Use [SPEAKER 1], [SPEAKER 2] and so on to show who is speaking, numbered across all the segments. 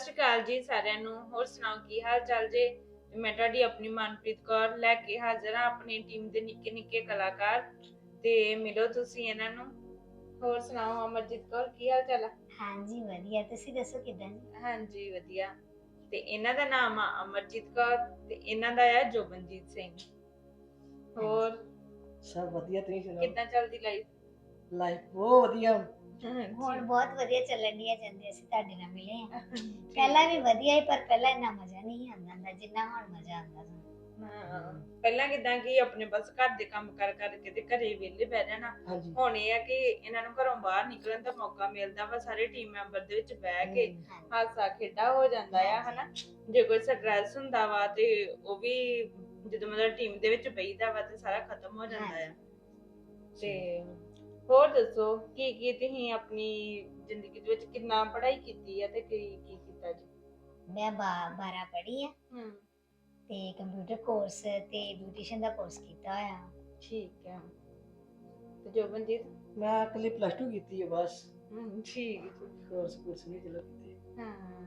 [SPEAKER 1] ਸ਼੍ਰੀ ਅਕਾਲ ਜੀ ਸਾਰਿਆਂ ਨੂੰ। ਹੋਰ ਸੁਣਾਓ ਕੀ ਹਾਲ ਚਾਲ ਜੇ? ਤੇ ਮੈਂ ਤੁਹਾਡੀ ਆਪਣੀ ਮਨਪ੍ਰੀਤ ਕੌਰ ਲੈ ਕੇ ਹਾਜ਼ਰ ਹਾਂ ਆਪਣੀ ਟੀਮ ਦੇ ਨਿੱਕੇ ਨਿੱਕੇ ਕਲਾਕਾਰ ਤੇ ਮਿਲੋ ਤੁਸੀਂ ਇਹਨਾਂ ਨੂੰ। ਹੋਰ ਸੁਣਾਓ ਅਮਰਜੀਤ ਕੌਰ ਕੀ ਹਾਲ ਚਾਲ ਆ?
[SPEAKER 2] ਹਾਂਜੀ ਵਧੀਆ। ਤੁਸੀਂ ਦੱਸੋ ਕਿਦਾਂ?
[SPEAKER 1] ਹਾਂਜੀ ਵਧੀਆ। ਤੇ ਇਹਨਾਂ ਦਾ ਨਾਮ ਆ ਅਮਰਜੀਤ ਕੌਰ ਤੇ ਇਹਨਾਂ ਦਾ ਆ ਜੋਬਨਜੀਤ ਸਿੰਘ। ਹੋਰ?
[SPEAKER 3] ਸਭ ਵਧੀਆ ਤੁਸੀਂ ਸੁਣਾਓ?
[SPEAKER 1] ਕਿੱਦਾਂ ਚੱਲਦੀ ਲਾਈਫ
[SPEAKER 3] ਲਾਈਫ ਬਹੁਤ ਵਧੀਆ।
[SPEAKER 2] ਹੁਣ ਬਹੁਤ ਵਧੀਆ ਚੱਲਣ ਦੀਆਂ ਜਾਂਦੇ ਅਸੀਂ ਤੁਹਾਡੇ ਨਾਲ ਮਿਲੇ ਆ। ਪਹਿਲਾਂ ਵੀ ਵਧੀਆ ਹੀ ਪਰ ਪਹਿਲਾਂ ਇੰਨਾ ਮਜ਼ਾ ਨਹੀਂ ਆਉਂਦਾ ਹੁੰਦਾ ਜਿੰਨਾ ਹੁਣ ਮਜ਼ਾ ਆਉਂਦਾ ਸਾਨੂੰ।
[SPEAKER 1] ਹਾਂ। ਪਹਿਲਾਂ ਕਿਦਾਂ ਕਿ ਆਪਣੇ ਬਸ ਘਰ ਦੇ ਕੰਮ ਕਰ ਕਰਕੇ ਤੇ ਘਰੇ ਵਿਹਲੇ ਬਹਿ ਜਾਣਾ।
[SPEAKER 3] ਹਾਂਜੀ।
[SPEAKER 1] ਹੁਣ ਇਹ ਆ ਕਿ ਇਹਨਾਂ ਨੂੰ ਘਰੋਂ ਬਾਹਰ ਨਿਕਲਣ ਦਾ ਮੌਕਾ ਮਿਲਦਾ ਵਾ ਸਾਰੇ ਟੀਮ ਮੈਂਬਰ ਦੇ ਵਿੱਚ ਬਹਿ ਕੇ ਹਾਸਾ ਖੇਡਾ ਹੋ ਜਾਂਦਾ ਆ ਹਨਾ? ਜੇ ਕੋਈ ਸਟ੍ਰੈਸ ਹੁੰਦਾ ਵਾ ਤੇ ਉਹ ਵੀ ਜਦੋਂ ਮਤਲਬ ਟੀਮ ਦੇ ਵਿੱਚ ਬਈਦਾ ਵਾ ਤੇ ਸਾਰਾ ਖਤਮ ਹੋ ਜਾਂਦਾ ਆ। ਤੇ ਹੋਰ ਦੱਸੋ ਕੀ ਕੀ ਤੁਸੀਂ ਆਪਣੀ ਜ਼ਿੰਦਗੀ ਦੇ ਵਿੱਚ ਕਿੰਨਾ ਪੜ੍ਹਾਈ ਕੀਤੀ ਆ ਤੇ ਕੀ ਕੀ ਕੀਤਾ ਜੀ?
[SPEAKER 2] ਮੈਂ 12 ਪੜ੍ਹੀ ਆ।
[SPEAKER 1] ਹੂੰ।
[SPEAKER 2] ਤੇ ਕੰਪਿਊਟਰ ਕੋਰਸ ਤੇ ਬਿਊਟੀਸ਼ੀਅਨ ਦਾ ਕੋਰਸ ਕੀਤਾ ਹੋਇਆ।
[SPEAKER 1] ਠੀਕ ਹੈ ਤੇ ਜੋਬਨਜੀਤ?
[SPEAKER 3] ਮੈਂ ਇਕੱਲੀ ਪਲੱਸ 2 ਕੀਤੀ ਹੈ ਬਸ।
[SPEAKER 1] ਹੂੰ ਠੀਕ ਜੀ
[SPEAKER 3] ਕੋਰਸ ਕੋਰਸ ਨਹੀਂ ਚਲੋ ਕੀਤੇ
[SPEAKER 1] ਹਾਂ।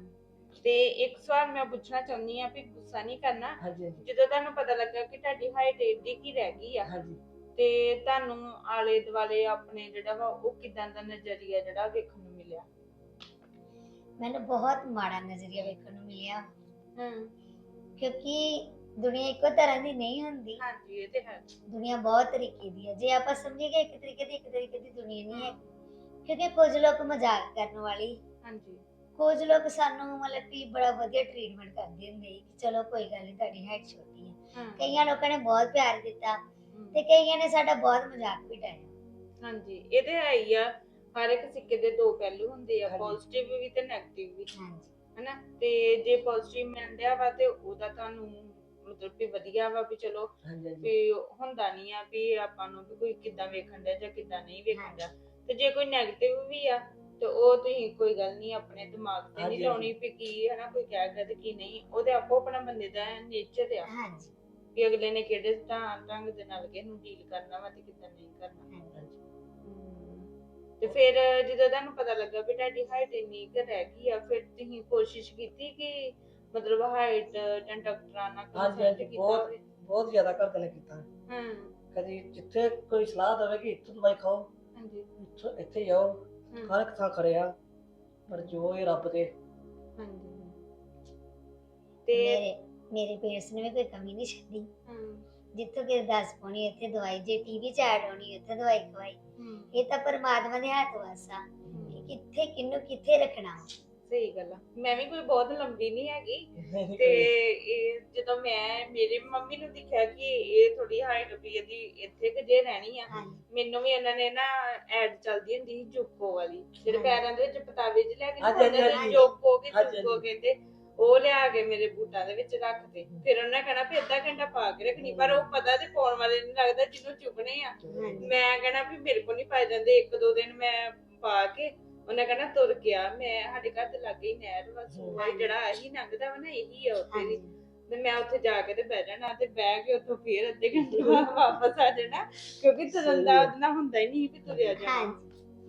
[SPEAKER 1] ਤੇ ਇੱਕ ਸਵਾਲ ਮੈਂ ਪੁੱਛਣਾ ਚਾਹੁੰਦੀ ਆ ਵੀ ਗੁੱਸਾ ਨਹੀਂ ਕਰਨਾ?
[SPEAKER 3] ਹਾਂਜੀ ਹਾਂਜੀ।
[SPEAKER 1] ਜਦੋਂ ਤੁਹਾਨੂੰ ਪਤਾ ਲੱਗਾ ਕਿ ਤੁਹਾਡੀ ਹਾਈਟ ਏਡੀ ਕੀ ਰਹਿ ਗਈ ਆ
[SPEAKER 3] ਹਾਂਜੀ।
[SPEAKER 1] ਤੇ ਤੁਹਾਨੂੰ ਆਲੇ ਦੁਆਲੇ ਆਪਣੇ ਜਿਹੜਾ ਵਾ ਉਹ ਕਿਦਾਂ ਦਾ ਨਜ਼ਰੀਆ ਜਿਹੜਾ ਵੇਖਣ ਨੂੰ ਮਿਲਿਆ?
[SPEAKER 2] ਮੈਨੂੰ ਬਹੁਤ ਮਾੜਾ ਨਜ਼ਰੀਆ ਵੇਖਣ ਨੂੰ ਮਿਲਿਆ।
[SPEAKER 1] ਹੂੰ।
[SPEAKER 2] ਕਿਉਂਕਿ ਦੁਨੀਆ ਇੱਕੋ ਤਰ੍ਹਾਂ ਦੀ ਨਹੀਂ ਹੁੰਦੀ।
[SPEAKER 1] ਹਾਂਜੀ ਇਹ ਤੇ ਹੈ।
[SPEAKER 2] ਦੁਨੀਆ ਬਹੁਤ ਤਰੀਕੇ ਦੀ ਹੈ। ਜੇ ਆਪਾਂ ਸਮਝੀਏ ਇੱਕ ਤਰੀਕੇ ਦੀ ਇੱਕ ਤਰੀਕੇ ਦੀ ਦੁਨੀਆ ਨਹੀਂ ਹੈ ਕਿਉਂਕਿ ਕੁਝ ਲੋਕ ਮਜ਼ਾਕ ਕਰਨ ਵਾਲੀ
[SPEAKER 1] ਹਾਂਜੀ।
[SPEAKER 2] ਕੁਝ ਲੋਕ ਸਾਨੂੰ ਮਤਲਬ ਕਿ ਬੜਾ ਵਧੀਆ ਟ੍ਰੀਟਮੈਂਟ ਕਰਦੇ ਹੁੰਦੇ ਸੀ ਕਿ ਚਲੋ ਕੋਈ ਗੱਲ ਨਹੀਂ ਤੁਹਾਡੀ ਹਾਈਟ ਛੋਟੀ ਹੈ। ਕਈਆਂ ਲੋਕਾਂ ਨੇ ਬਹੁਤ ਪਿਆਰ ਦਿੱਤਾ। ਤੇ ਕਈਆਂ ਨੇ ਸਾਡਾ ਬਹੁਤ ਮਜ਼ਾਕ ਵੀ ਡਾਇਆ
[SPEAKER 1] ਹਾਂਜੀ ਇਹ ਤੇ ਹੈ ਹੀ ਆ। ਹਰ ਇੱਕ ਸਿੱਕੇ ਦੇ ਦੋ ਪਹਿਲੂ ਹੁੰਦੇ ਆ
[SPEAKER 3] ਹਾਂਜੀ।
[SPEAKER 1] ਪੋਜ਼ਿਟਿਵ ਵੀ ਤੇ 네ਗੇਟਿਵ ਵੀ।
[SPEAKER 2] ਹਾਂਜੀ।
[SPEAKER 1] ਹਨਾ? ਤੇ ਜੇ ਪੋਜ਼ਿਟਿਵ ਮਿਲਦਿਆ ਵਾ ਤੇ ਉਹਦਾ ਤੁਹਾਨੂੰ ਮਤਲਬ ਵੀ ਵਧੀਆ ਵਾ ਵੀ ਚਲੋ
[SPEAKER 3] ਹਾਂਜੀ ਹਾਂਜੀ।
[SPEAKER 1] ਵੀ ਹੁੰਦਾ ਨਹੀਂ ਆ ਵੀ ਆਪਾਂ ਨੂੰ ਵੀ ਕੋਈ ਕਿੱਦਾਂ ਵੇਖਣ ਦਾ ਜਾਂ ਕਿੱਦਾਂ ਨਹੀਂ ਵੇਖਣ ਦਾ ਤੇ ਜੇ ਕੋਈ 네ਗੇਟਿਵ ਵੀ ਆ ਤੇ ਉਹ ਤੁਸੀਂ ਕੋਈ ਗੱਲ ਨਹੀਂ ਆਪਣੇ ਦਿਮਾਗ ਤੇ ਨਹੀਂ
[SPEAKER 3] ਹਾਂਜੀ,
[SPEAKER 1] ਲਾਉਣੀ ਵੀ ਕੀ ਹੈ ਨਾ ਕੋਈ ਕਹਿ ਤੇ ਕੀ ਨਹੀਂ ਉਹਦੇ ਆਪੋ ਆਪਣਾ ਬੰਦੇ ਦਾ ਨੇਚਰ ਆ।
[SPEAKER 2] ਹਾਂਜੀ।
[SPEAKER 1] ਵੀ ਅਗਲੇ ਨੇ ਕਿਹੜੇ ਢੰਗ ਢੰਗ ਦੇ ਨਾਲ ਕਿਸੇ ਨੂੰ ਡੀਲ ਕਰਨਾ ਵਾ ਤੇ ਕਿੱਦਾਂ ਨਹੀਂ ਕਰਨਾ ਤੇ ਫਿਰ ਜਦੋਂ ਤੁਹਾਨੂੰ ਪਤਾ ਲੱਗਾ ਵੀ ਤੁਹਾਡੀ ਹਾਈਟ ਇੰਨੀ ਕੁ ਰਹਿ ਗਈ ਆ ਫਿਰ ਤੁਸੀਂ ਕੋਸ਼ਿਸ਼ ਕੀਤੀ ਕਿ ਮਤਲਬ ਹਾਈਟ ਜਾਂ ਡਾਕਟਰਾਂ ਨਾਲ
[SPEAKER 3] ਹਾਂਜੀ,
[SPEAKER 1] consult
[SPEAKER 3] ਹਾਂਜੀ,
[SPEAKER 1] ਕੀਤਾ
[SPEAKER 3] ਬਹੁਤ।
[SPEAKER 1] ਹੋਵੇ?
[SPEAKER 3] ਬਹੁਤ ਜ਼ਿਆਦਾ ਘਰ ਨੇ ਕੀਤਾ।
[SPEAKER 1] ਹਮ,
[SPEAKER 3] ਕਦੀ ਜਿੱਥੇ ਕੋਈ ਸਲਾਹ ਦੇਵੇ ਕਿ ਇੱਥੋਂ ਦਵਾਈ ਖਾਓ
[SPEAKER 1] ਹਾਂਜੀ।
[SPEAKER 3] ਇੱਥੋਂ ਇੱਥੇ ਜਾਓ
[SPEAKER 1] ਹਮ,
[SPEAKER 3] ਹਰ ਇੱਕ ਥਾਂ ਖੜੇ ਆ ਪਰ ਜੋ ਇਹ ਰੱਬ ਦੇ
[SPEAKER 1] ਹਾਂਜੀ ਤੇ
[SPEAKER 2] ਮੇਰੇ ਮੇਰੇ ਪੇਰੈਂਟਸ ਨੇ ਵੀ ਕੋਈ ਕਮੀ ਨਹੀਂ ਛੱਡੀ। ਜਿੱਥੋਂ ਕਿ ਦੱਸ ਪਾਉਣੀ ਇੱਥੇ ਦਵਾਈ ਜੇ ਟੀਵੀ ਚ ਐਡ ਹੋਣੀ ਉੱਥੇ ਦਵਾਈ ਖਵਾਈ। ਇਹ ਤਾਂ ਪਰਮਾਤਮਾ ਦੇ ਹੱਥ ਵਾਸਾ ਕਿ ਕਿੱਥੇ ਕਿੰਨੂੰ ਕਿੱਥੇ ਰੱਖਣਾ
[SPEAKER 1] ਸਹੀ ਗੱਲ ਆ। ਮੈਂ ਵੀ ਕੋਈ ਬਹੁਤ ਲੰਬੀ ਨਹੀਂ ਹੈਗੀ। ਤੇ ਇਹ ਜਦੋਂ ਮੈਂ ਮੇਰੇ ਮੰਮੀ ਨੂੰ ਦੇਖਿਆ ਕਿ ਇਹ ਥੋੜੀ ਹਾਈਟ ਵੀ ਇਹਦੀ ਇੱਥੇ ਕਿ ਜੇ ਰਹਿਣੀ ਆ ਮੈਨੂੰ ਵੀ ਇਹਨਾਂ ਨੇ ਨਾ ਐਡ ਚੱਲਦੀ ਹੁੰਦੀ ਸੀ ਜੋਕੋ ਵਾਲੀ। ਜਿਹੜੇ। ਪੈਰਾਂ ਦੇ ਵਿੱਚ ਪਤਾਵੇ ਜਿਹੇ ਲੈ ਕੇ ਜੋਕੋ ਕਿ ਜੋਕੋ। ਕਹਿੰਦੇ। ਉਹ ਲਿਆ ਕੇ ਮੇਰੇ ਬੂਟਾਂ ਦੇ ਵਿੱਚ ਰੱਖਦੇ। ਫਿਰ ਉਹਨਾਂ ਕਹਿਣਾ ਵੀ ਅੱਧਾ ਘੰਟਾ ਪਾ ਕੇ ਰੱਖਣੀ ਪਰ ਉਹ ਪਤਾ ਤੇ ਪਾਉਣ ਵਾਲੇ ਨੂੰ ਲੱਗਦਾ ਜਿਹਨੂੰ ਚੁਗਣੇ ਆ। ਮੈਂ ਕਹਿਣਾ ਵੀ ਮੇਰੇ ਕੋਲ ਨਹੀਂ ਪਾਏ ਜਾਂਦੇ ਇੱਕ ਦੋ ਦਿਨ ਮੈਂ ਪਾ ਕੇ ਉਹਨੇ ਕਹਿਣਾ ਤੁਰ ਗਿਆ। ਮੈਂ ਸਾਡੇ ਘਰ ਦੇ ਲਾਗੇ ਹੀ ਨਹਿਰ ਵਾ ਸੂਆ ਜਿਹੜਾ ਇਹੀ ਲੰਘਦਾ ਵਾ ਨਾ ਇਹੀ ਆ ਉੱਥੇ ਦੀ ਤੇ ਮੈਂ ਉੱਥੇ ਜਾ ਕੇ ਤੇ ਬਹਿ ਜਾਣਾ ਤੇ ਬਹਿ ਕੇ ਉੱਥੋਂ ਫੇਰ ਅੱਧੇ ਘੰਟੇ ਬਾਅਦ ਵਾਪਸ ਆ ਜਾਣਾ ਕਿਉਂਕਿ ਤੁਰਨ ਦਾ ਉਹਦੇ ਹੁੰਦਾ ਹੀ ਨਹੀਂ ਵੀ ਤੁਰਿਆ ਜਾਣਾ।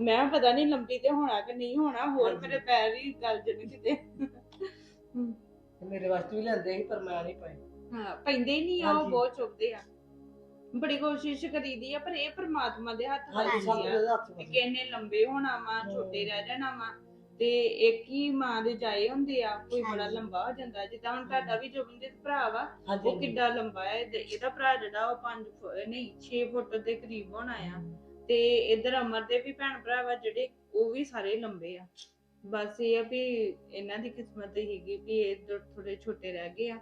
[SPEAKER 1] ਮੈਂ ਪਤਾ ਨਹੀਂ ਲੰਬੀ ਤੇ ਹੋਣਾ ਕਿ ਨਹੀਂ ਹੋਣਾ ਹੋਰ। ਮੇਰੇ ਪੈਰ ਹੀ ਗਲ ਜਣ ਕਿਤੇ।
[SPEAKER 3] ਮੇਰੇ ਵਾਸਤੇ ਵੀ ਲੈਂਦੇ ਸੀ ਪਰ ਮੈਂ ਨਹੀਂ ਪਾਏ
[SPEAKER 1] ਹਾਂ ਪੈਂਦੇ ਹੀ ਨਹੀਂ ਆ ਉਹ
[SPEAKER 3] ਹਾਂਜੀ।
[SPEAKER 1] ਬਹੁਤ ਚੁੱਭਦੇ ਆ। ਬੜੀ ਕੋਸ਼ਿਸ਼ ਕਰੀਦੀ ਆ ਪਰ ਇਹ ਪ੍ਰਮਾਤਮਾ ਦੇ ਹੱਥ
[SPEAKER 3] ਹਾਂਜੀ ਸਭ
[SPEAKER 1] ਆ।
[SPEAKER 3] ਦੇ ਹੱਥ ਵਿੱਚ
[SPEAKER 1] ਕਿਸੇ ਨੇ ਲੰਬੇ ਹੋਣਾ ਵਾ
[SPEAKER 3] ਹਮ।
[SPEAKER 1] ਛੋਟੇ ਰਹਿ ਜਾਣਾ ਵਾ ਤੇ ਇੱਕ ਹੀ ਮਾਂ ਦੇ ਜਾਏ ਹੁੰਦੇ ਆ ਕੋਈ ਬੜਾ
[SPEAKER 2] ਹਾਂਜੀ।
[SPEAKER 1] ਲੰਬਾ ਹੋ ਜਾਂਦਾ। ਜਿੱਦਾਂ ਹੁਣ ਤੁਹਾਡਾ ਵੀ ਜੋਬਨਜੀਤ ਭਰਾ ਵਾ
[SPEAKER 3] ਹਾਂਜੀ
[SPEAKER 1] ਉਹ ਕਿੱਡਾ ਲੰਬਾ ਹੈ ਤੇ ਇਹਦਾ ਭਰਾ ਜਿਹੜਾ ਉਹ 5 ਨਹੀਂ 6 ਫੁੱਟ ਦੇ ਕਰੀਬ ਹੋਣਾ ਆ। ਤੇ ਇਧਰ ਅਮਰ ਦੇ ਵੀ ਭੈਣ ਭਰਾ ਵਾ ਜਿਹੜੇ ਉਹ ਵੀ ਸਾਰੇ ਲੰਬੇ ਆ। ਬਸ ਇਹ ਆ ਵੀ ਇਹਨਾਂ ਦੀ ਕਿਸਮਤ ਹੀਗੀ ਵੀ ਇਹ ਥੋੜੇ ਛੋਟੇ ਰਹਿ ਗਏ ਆ।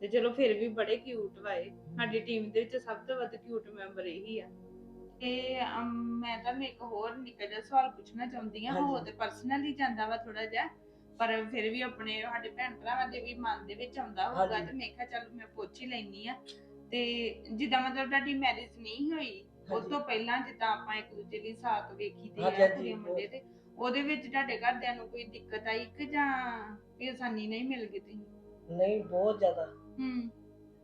[SPEAKER 1] ਤੇ ਚਲੋ ਫਿਰ ਵੀ ਬੜੇ ਕਿਊਟ ਵਾਏ ਸਾਡੀ ਟੀਮ ਦੇ ਵਿੱਚ ਸਭ ਤੋਂ ਵੱਧ ਕਿਊਟ ਮੈਂਬਰ ਇਹੀ ਆ। ਤੇ ਅਮ, ਮੈਂ ਤੁਹਾਨੂੰ ਇੱਕ ਹੋਰ ਨਿੱਕਾ ਜਿਹਾ ਸਵਾਲ ਪੁੱਛਣਾ ਚਾਹੁੰਦੀ ਆ।
[SPEAKER 3] ਹਾਂਜੀ।
[SPEAKER 1] ਉਹ ਤੇ ਪਰਸਨਲੀ ਜਾਂਦਾ ਵਾ ਥੋੜਾ ਜਿਹਾ ਪਰ ਫਿਰ ਵੀ ਆਪਣੇ ਸਾਡੇ ਭੈਣ ਭਰਾਵਾਂ ਦੇ ਵੀ ਮਨ ਦੇ ਵਿੱਚ ਆਉਂਦਾ ਹੋਊਗਾ
[SPEAKER 3] ਹਾਂਜੀ।
[SPEAKER 1] ਤੇ ਮੈਂ ਕਿਹਾ ਚੱਲ ਮੈਂ ਪੁੱਛ ਹੀ ਲੈਣੀ ਆ। ਤੇ ਜਿੱਦਾਂ ਮਤਲਬ ਤੁਹਾਡੀ ਮੈਰਿਜ ਨਹੀਂ ਹੋਈ ਉਸ
[SPEAKER 3] ਹਾਂਜੀ।
[SPEAKER 1] ਤੋਂ ਪਹਿਲਾਂ ਜਿੱਦਾਂ ਆਪਾਂ ਇੱਕ ਦੂਜੇ ਦੀ ਸਾਕ ਵੇਖੀ ਤੇ
[SPEAKER 3] ਹਾਂਜੀ,
[SPEAKER 1] ਆ
[SPEAKER 3] ਹਾਂਜੀ,
[SPEAKER 1] ਕੁੜੀਆਂ ਮੁੰਡੇ ਤੇ ਉਹਦੇ ਵਿੱਚ ਤੁਹਾਡੇ ਘਰਦਿਆਂ ਨੂੰ ਕੋਈ ਦਿੱਕਤ ਆਈ ਕਿ ਜਾਂ ਵੀ ਆਸਾਨੀ ਨਹੀਂ ਮਿਲ ਗਈ ਤੁਸੀਂ?
[SPEAKER 3] ਨਹੀਂ ਬਹੁਤ ਜ਼ਿਆਦਾ।
[SPEAKER 1] ਹੂੰ।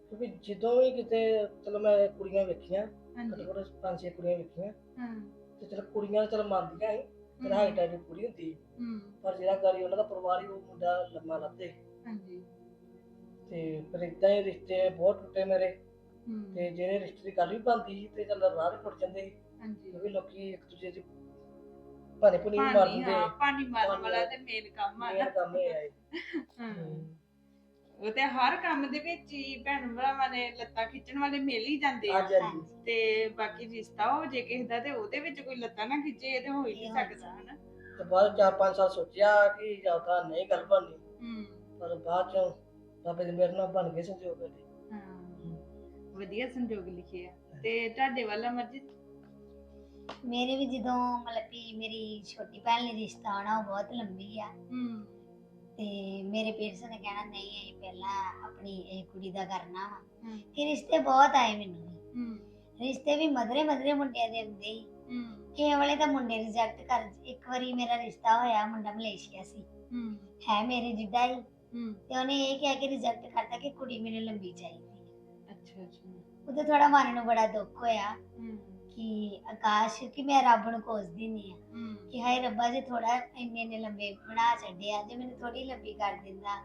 [SPEAKER 3] ਕਿਉਂਕਿ ਜਦੋਂ ਵੀ ਕਿਤੇ ਚਲੋ ਮੈਂ ਕੁੜੀਆਂ ਵੇਖੀਆਂ
[SPEAKER 1] ਹਾਂਜੀ।
[SPEAKER 3] ਘੱਟੋ ਘੱਟ ਪੰਜ ਛੇ ਕੁੜੀਆਂ ਵੇਖੀਆਂ
[SPEAKER 1] ਹਾਂ।
[SPEAKER 3] ਤੇ ਚਲ ਕੁੜੀਆਂ ਚਲ ਮੰਨਦੀਆਂ ਸੀ ਤੇ ਹਾਈਟ ਐਡੀ ਪੂਰੀ ਹੁੰਦੀ
[SPEAKER 1] ਹੂੰ।
[SPEAKER 3] ਪਰ ਜਿਹੜਾ ਗਾੜੀ ਉਹਨਾਂ ਦਾ ਪਰਿਵਾਰ ਹੀ ਉਹ ਮੁੰਡਾ ਲੰਮਾ ਲੱਭਦੇ
[SPEAKER 1] ਹਾਂਜੀ।
[SPEAKER 3] ਤੇ ਫਿਰ ਇਦਾਂ ਹੀ ਰਿਸ਼ਤੇ ਬਹੁਤ ਟੁੱਟੇ ਮੇਰੇ।
[SPEAKER 1] ਹੂੰ।
[SPEAKER 3] ਤੇ ਜਿਹੜੇ ਰਿਸ਼ਤੇ ਦੀ ਗੱਲ ਵੀ ਬਣਦੀ ਸੀ ਤੇ ਚੱਲ ਰਾਹ ਵੀ ਟੁੱਟ ਜਾਂਦੇ ਸੀ।
[SPEAKER 1] ਹਾਂਜੀ।
[SPEAKER 3] ਕਿਉਂਕਿ ਲੋਕੀ ਇੱਕ ਦੂਜੇ ਦੀ ਭਾਣੇ
[SPEAKER 1] ਪਾਣੀ
[SPEAKER 3] ਦਿੰਦੇ
[SPEAKER 1] ਹਾਂ ਪਾਣੀ ਮਾਰਨ ਵਾਲਾ ਤੇ ਮੇਨ ਕੰਮ ਆ।
[SPEAKER 3] ਮੇਰਾ
[SPEAKER 1] ਨਾ
[SPEAKER 3] ਕੰਮ ਇਹ ਹੈ।
[SPEAKER 1] ਉਹ ਤੇ ਹਰ ਕੰਮ ਦੇ ਵਿੱਚ ਹੀ ਭੈਣ ਭਰਾਵਾਂ ਨੇ ਲੱਤਾਂ ਖਿੱਚਣ ਵਾਲੇ ਮਿਲ ਹੀ ਜਾਂਦੇ ਆ।
[SPEAKER 3] ਅੱਜ
[SPEAKER 1] ਤੇ ਬਾਕੀ ਰਿਸ਼ਤਾ ਹੋ ਜੇ ਕਿਸੇ ਦਾ ਤੇ ਉਹਦੇ ਵਿੱਚ ਕੋਈ ਲੱਤਾਂ ਨਾ ਖਿੱਚੇ ਇਹ ਤੇ ਹੋ ਹੀ ਨਹੀਂ ਸਕਦਾ ਹਨਾ।
[SPEAKER 3] ਤੇ ਬਾਅਦ ਚਾਰ ਪੰਜ ਸਾਲ ਸੋਚਿਆ ਕਿ ਜਾਂ ਤਾਂ ਨਹੀਂ ਗੱਲ ਬਣਨੀ।
[SPEAKER 1] ਹੂੰ।
[SPEAKER 3] ਪਰ ਬਾਅਦ ਚੋਂ ਬਾਬੇ ਦੇ ਮੇਰੇ ਨਾਲ ਬਣ ਗਏ ਸੰਜੋਗ ਦੇ
[SPEAKER 1] ਹਾਂ। ਵਧੀਆ ਸੰਜੋਗ ਲਿਖੇ ਆ। ਤੇ ਤੁਹਾਡੇ ਵਾਲਾ ਮਰਜ਼ੀ
[SPEAKER 2] ਮੇਰੇ ਵੀ ਜਦੋਂ ਮਤਲਬ ਕਿ ਮੇਰੀ ਛੋਟੀ ਭੈਣ ਲਈ ਰਿਸ਼ਤਾ ਆਉਣਾ ਉਹ ਬਹੁਤ ਲੰਬੀ ਆ।
[SPEAKER 1] ਹੂੰ।
[SPEAKER 2] ਤੇ ਮੇਰੇ ਪੇਰੈਂਟਸ ਨੇ ਕਹਿਣਾ ਨਹੀਂ ਇਹ ਪਹਿਲਾਂ ਆਪਣੀ ਇਹ ਕੁੜੀ ਦਾ ਕਰਨਾ ਵਾ।
[SPEAKER 1] ਹੂੰ।
[SPEAKER 2] ਕਿ ਰਿਸ਼ਤੇ ਬਹੁਤ ਆਏ ਮੈਨੂੰ ਵੀ।
[SPEAKER 1] ਹੂੰ।
[SPEAKER 2] ਰਿਸ਼ਤੇ ਵੀ ਮਧਰੇ ਮਧਰੇ ਮੁੰਡਿਆਂ ਦੇ ਹੁੰਦੇ ਹੀ
[SPEAKER 1] ਹੂੰ।
[SPEAKER 2] ਇਹ ਵਾਲੇ ਤਾਂ ਮੁੰਡੇ ਰਿਜੈਕਟ ਕਰ ਇੱਕ ਵਾਰੀ ਮੇਰਾ ਰਿਸ਼ਤਾ ਹੋਇਆ ਮੁੰਡਾ ਮਲੇਸ਼ੀਆ ਸੀ।
[SPEAKER 1] ਹੂੰ।
[SPEAKER 2] ਹੈ ਮੇਰੇ ਜਿੱਡਾ ਹੀ।
[SPEAKER 1] ਹੂੰ।
[SPEAKER 2] ਤੇ ਉਹਨੇ ਇਹ ਕਿਹਾ ਕਿ ਰਿਜੈਕਟ ਕਰਤਾ ਕਿ ਕੁੜੀ ਮੈਨੂੰ ਲੰਬੀ ਚਾਹੀਦੀ।
[SPEAKER 1] ਅੱਛਾ ਅੱਛਾ।
[SPEAKER 2] ਉਦੋਂ ਥੋੜਾ ਮਨ ਨੂੰ ਬੜਾ ਦੁੱਖ ਹੋਇਆ।
[SPEAKER 1] ਹੂੰ।
[SPEAKER 2] ਕਿ ਆਕਾਸ਼ ਕਿ ਮੈਂ ਰੱਬ ਨੂੰ ਕੋਸਦੀ ਨਹੀਂ ਆ।
[SPEAKER 1] ਹੂੰ।
[SPEAKER 2] ਕਿ ਹਾਏ ਰੱਬਾ ਜੇ ਥੋੜਾ ਇੰਨੇ ਇੰਨੇ ਲੰਬੇ ਬਣਾ ਛੱਡਿਆ ਜੇ ਮੈਨੂੰ ਥੋੜੀ ਲੰਬੀ ਕਰ ਦਿੰਦਾ